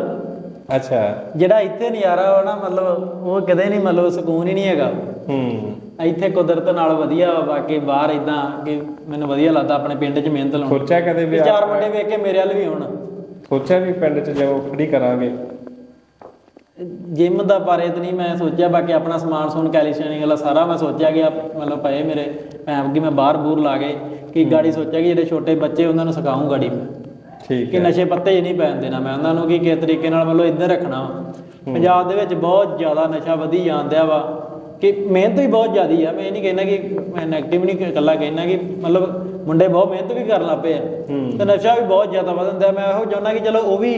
ਅੱਛਾ। ਜਿਹੜਾ ਇੱਥੇ ਨਜ਼ਾਰਾ ਵਾ ਨਾ ਮਤਲਬ ਉਹ ਕਦੇ ਨਹੀਂ ਮਤਲਬ ਸਕੂਨ ਹੀ ਨਹੀਂ ਹੈਗਾ। ਹੂੰ। ਇੱਥੇ ਕੁਦਰਤ ਨਾਲ ਵਧੀਆ ਵਾ ਬਾਕੀ ਬਾਹਰ ਇਦਾਂ ਕਿ ਮੈਨੂੰ ਵਧੀਆ ਲੱਗਦਾ ਆਪਣੇ ਪਿੰਡ 'ਚ ਮਿਹਨਤ ਲਾਉਣ। ਸੋਚਿਆ ਕਦੇ ਵੀ ਚਾਰ ਮੁੰਡੇ ਵੇਖ ਕੇ ਮੇਰੇ ਵੱਲ ਵੀ ਆਉਣ। ਸੋਚਿਆ ਵੀ ਪਿੰਡ 'ਚ ਜਿਮ ਖੜੀ ਕਰਾਂਗੇ। ਜਿਮ ਦਾ ਬਾਰੇ ਤਾਂ ਨਹੀਂ ਮੈਂ ਸੋਚਿਆ ਬਾਕੀ ਆਪਣਾ ਸਮਾਨ ਸਮੂਨ ਕੈਲੀਸਟੈਨਿਕ ਵਾਲਾ ਸਾਰਾ ਮੈਂ ਸੋਚਿਆ ਕਿ ਮਤਲਬ ਪਏ ਮੇਰੇ ਮੈਂ ਕਿ ਮੈਂ ਬਾਹਰ ਬੂਰ ਲਾ ਕੇ ਕਿ ਗਾੜੀ ਸੋਚਿਆ ਕਿ ਜਿਹੜੇ ਛੋਟੇ ਬੱਚੇ ਉਹਨਾਂ ਨੂੰ ਸਿਖਾਉਂ ਗਾੜੀ ਮੈਂ। ਠੀਕ ਕਿ ਨਸ਼ੇ ਪੱਤੇ ਹੀ ਨਹੀਂ ਪੈਣ ਦੇਣਾ ਮੈਂ। ਉਹਨਾਂ ਨੂੰ ਕਿ ਕਿਸ ਤਰੀਕੇ ਨਾਲ ਮਤਲਬ ਇੱਧਰ ਰੱਖਣਾ ਪੰਜਾਬ ਦੇ ਵਿੱਚ ਬਹੁਤ ਜ਼ਿਆਦਾ ਨਸ਼ਾ ਵਧੀ ਜਾਂਦਿਆ ਵਾ। ਕਿ ਮਿਹਨਤ ਵੀ ਬਹੁਤ ਜ਼ਿਆਦੀ ਆ। ਮੈਂ ਇਹ ਨਹੀਂ ਕਹਿਣਾ ਕਿ ਮੈਂ 네ਗੇਟਿਵ ਨਹੀਂ ਇਕੱਲਾ ਕਹਿਣਾ ਕਿ ਮਤਲਬ ਮੁੰਡੇ ਬਹੁਤ ਮਿਹਨਤ ਵੀ ਕਰਨ ਲੱਗ ਪਏ ਆ। ਤੇ ਨਸ਼ਾ ਵੀ ਬਹੁਤ ਜ਼ਿਆਦਾ ਵਧਣ ਦਿਆ ਮੈਂ ਇਹੋ ਚਾਹੁੰਦਾ ਕਿ ਚਲੋ ਉਹ ਵੀ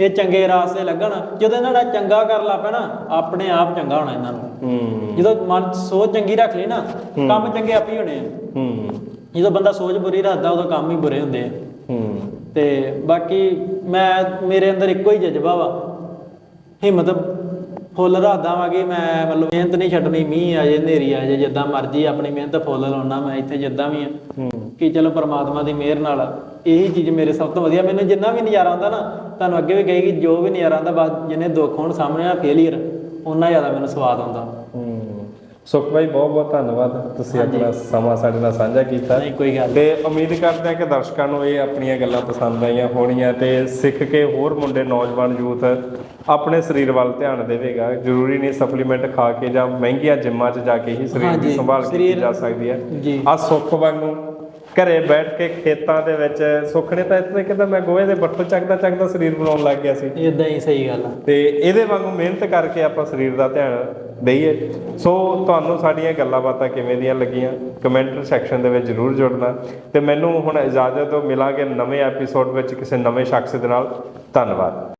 ਇਹ ਚੰਗੇ ਰਾਸਤੇ ਲੱਗਣ। ਜਦੋਂ ਇਹਨਾਂ ਦਾ ਚੰਗਾ ਕਰਨ ਲੱਗ ਪੈਣਾ ਆਪਣੇ ਆਪ ਚੰਗਾ ਹੋਣਾ ਇਹਨਾਂ ਨੂੰ। ਜਦੋਂ ਮਨ ਸੋਚ ਚੰਗੀ ਰੱਖ ਲਈ ਨਾ ਕੰਮ ਚੰਗੇ ਆਪੇ ਹੀ ਹੋਣੇ ਆ। ਜਦੋਂ ਬੰਦਾ ਸੋਚ ਬੁਰੀ ਰੱਖਦਾ ਉਦੋਂ ਕੰਮ ਹੀ ਬੁਰੇ ਹੁੰਦੇ ਆ। ਤੇ ਬਾਕੀ ਮੈਂ ਮੇਰੇ ਅੰਦਰ ਇੱਕੋ ਹੀ ਜਜ਼ਬਾ ਵਾ। ਹਿੰਮਤ ਫੁੱਲ ਰੱਖਦਾ ਵਾਂ ਕਿ ਮੈਂ ਮਤਲਬ ਮਿਹਨਤ ਨਹੀਂ ਛੱਡਣੀ ਮੀਂਹ ਆ ਜੇ ਹਨੇਰੀ ਆ ਜੇ ਜਿੱਦਾਂ ਮਰਜ਼ੀ ਆਪਣੀ ਮਿਹਨਤ ਫੁੱਲ ਲਾਉਣਾ ਮੈਂ ਇੱਥੇ ਜਿੱਦਾਂ ਵੀ ਆ। ਕਿ ਚਲੋ ਪ੍ਰਮਾਤਮਾ ਦੀ ਮਿਹਰ ਨਾਲ ਇਹੀ ਚੀਜ਼ ਮੇਰੇ ਸਭ ਤੋਂ ਵਧੀਆ। ਮੈਨੂੰ ਜਿੰਨਾ ਵੀ ਨਜ਼ਾਰਾ ਆਉਂਦਾ ਨਾ ਤੁਹਾਨੂੰ ਅੱਗੇ ਵੀ ਕਹੇਗੀ ਜੋ ਵੀ ਨਜ਼ਾਰਾ ਆਉਂਦਾ ਬਸ ਜਿੰਨੇ ਦੁੱਖ ਹੋਣ ਸਾਹਮਣੇ ਆ ਫੇਲੀਅਰ ਉਹਨਾਂ ਜ਼ਿਆਦਾ ਮੈਨੂੰ ਸਵਾਦ ਆਉਂਦਾ। ਹੂੰ। ਸੁਖ ਭਾਈ ਬਹੁਤ ਬਹੁਤ ਧੰਨਵਾਦ। ਤੁਸੀਂ ਆਪਣਾ ਸਮਾਂ ਸਾਡੇ ਨਾਲ ਸਾਂਝਾ ਕੀਤਾ। ਨਹੀਂ ਕੋਈ ਗੱਲ ਤੇ ਉਮੀਦ ਕਰਦੇ ਹਾਂ ਕਿ ਦਰਸ਼ਕਾਂ ਨੂੰ ਇਹ ਆਪਣੀਆਂ ਗੱਲਾਂ ਪਸੰਦ ਆਈਆਂ ਹੋਣੀਆਂ ਤੇ ਸਿੱਖ ਕੇ ਹੋਰ ਮੁੰਡੇ ਨੌਜਵਾਨ ਯੂਥ ਆਪਣੇ ਸਰੀਰ ਵੱਲ ਧਿਆਨ ਦੇਵੇਗਾ। ਜ਼ਰੂਰੀ ਨਹੀਂ ਸਪਲੀਮੈਂਟ ਖਾ ਕੇ ਜਾਂ ਮਹਿੰਗੀਆਂ ਜਿੰਮਾਂ 'ਚ ਜਾ ਕੇ ਹੀ ਸਰੀਰ ਦੀ ਸੰਭਾਲ ਕੀਤੀ ਜਾ ਸਕਦੀ ਹੈ। ਆ ਸੁੱਖ ਵਾਂਗੂ ਘਰੇ ਬੈਠ ਕੇ ਖੇਤਾਂ ਦੇ ਵਿੱਚ ਸੁੱਖਣੇ ਤਾਂ ਇਤਨੇ ਕਿਦਾਂ ਮੈਂ ਗੋਹੇ ਦੇ ਬੱਟਲ ਚੱਕਦਾ ਚੱਕਦਾ ਸਰੀਰ ਬਣਾਉਣ ਲੱਗ ਗਿਆ ਸੀ। ਇਦਾਂ ਹੀ ਸਹੀ ਗੱਲ ਆ। ਤੇ ਇਹਦੇ ਵਾਂਗੂ ਮਿਹਨਤ ਕਰਕੇ ਆਪਾਂ ਸਰੀਰ ਦਾ ਧਿਆਨ ਦਈਏ। ਸੋ ਤੁਹਾਨੂੰ ਸਾਡੀਆਂ ਗੱਲਾਂ ਬਾਤਾਂ ਕਿਵੇਂ ਦੀਆਂ ਲੱਗੀਆਂ? ਕਮੈਂਟ ਸੈਕਸ਼ਨ ਦੇ ਵਿੱਚ ਜਰੂਰ ਜੁੜਨਾ। ਤੇ ਮੈਨੂੰ ਹੁਣ ਇਜਾਜ਼ਤ ਦਿਓ ਮਿਲਾਂਗੇ ਨਵੇਂ ਐਪੀਸੋਡ ਵਿੱਚ ਕਿਸੇ ਨਵੇਂ ਸ਼ਖਸ ਦੇ ਨਾਲ। ਧੰਨਵਾਦ।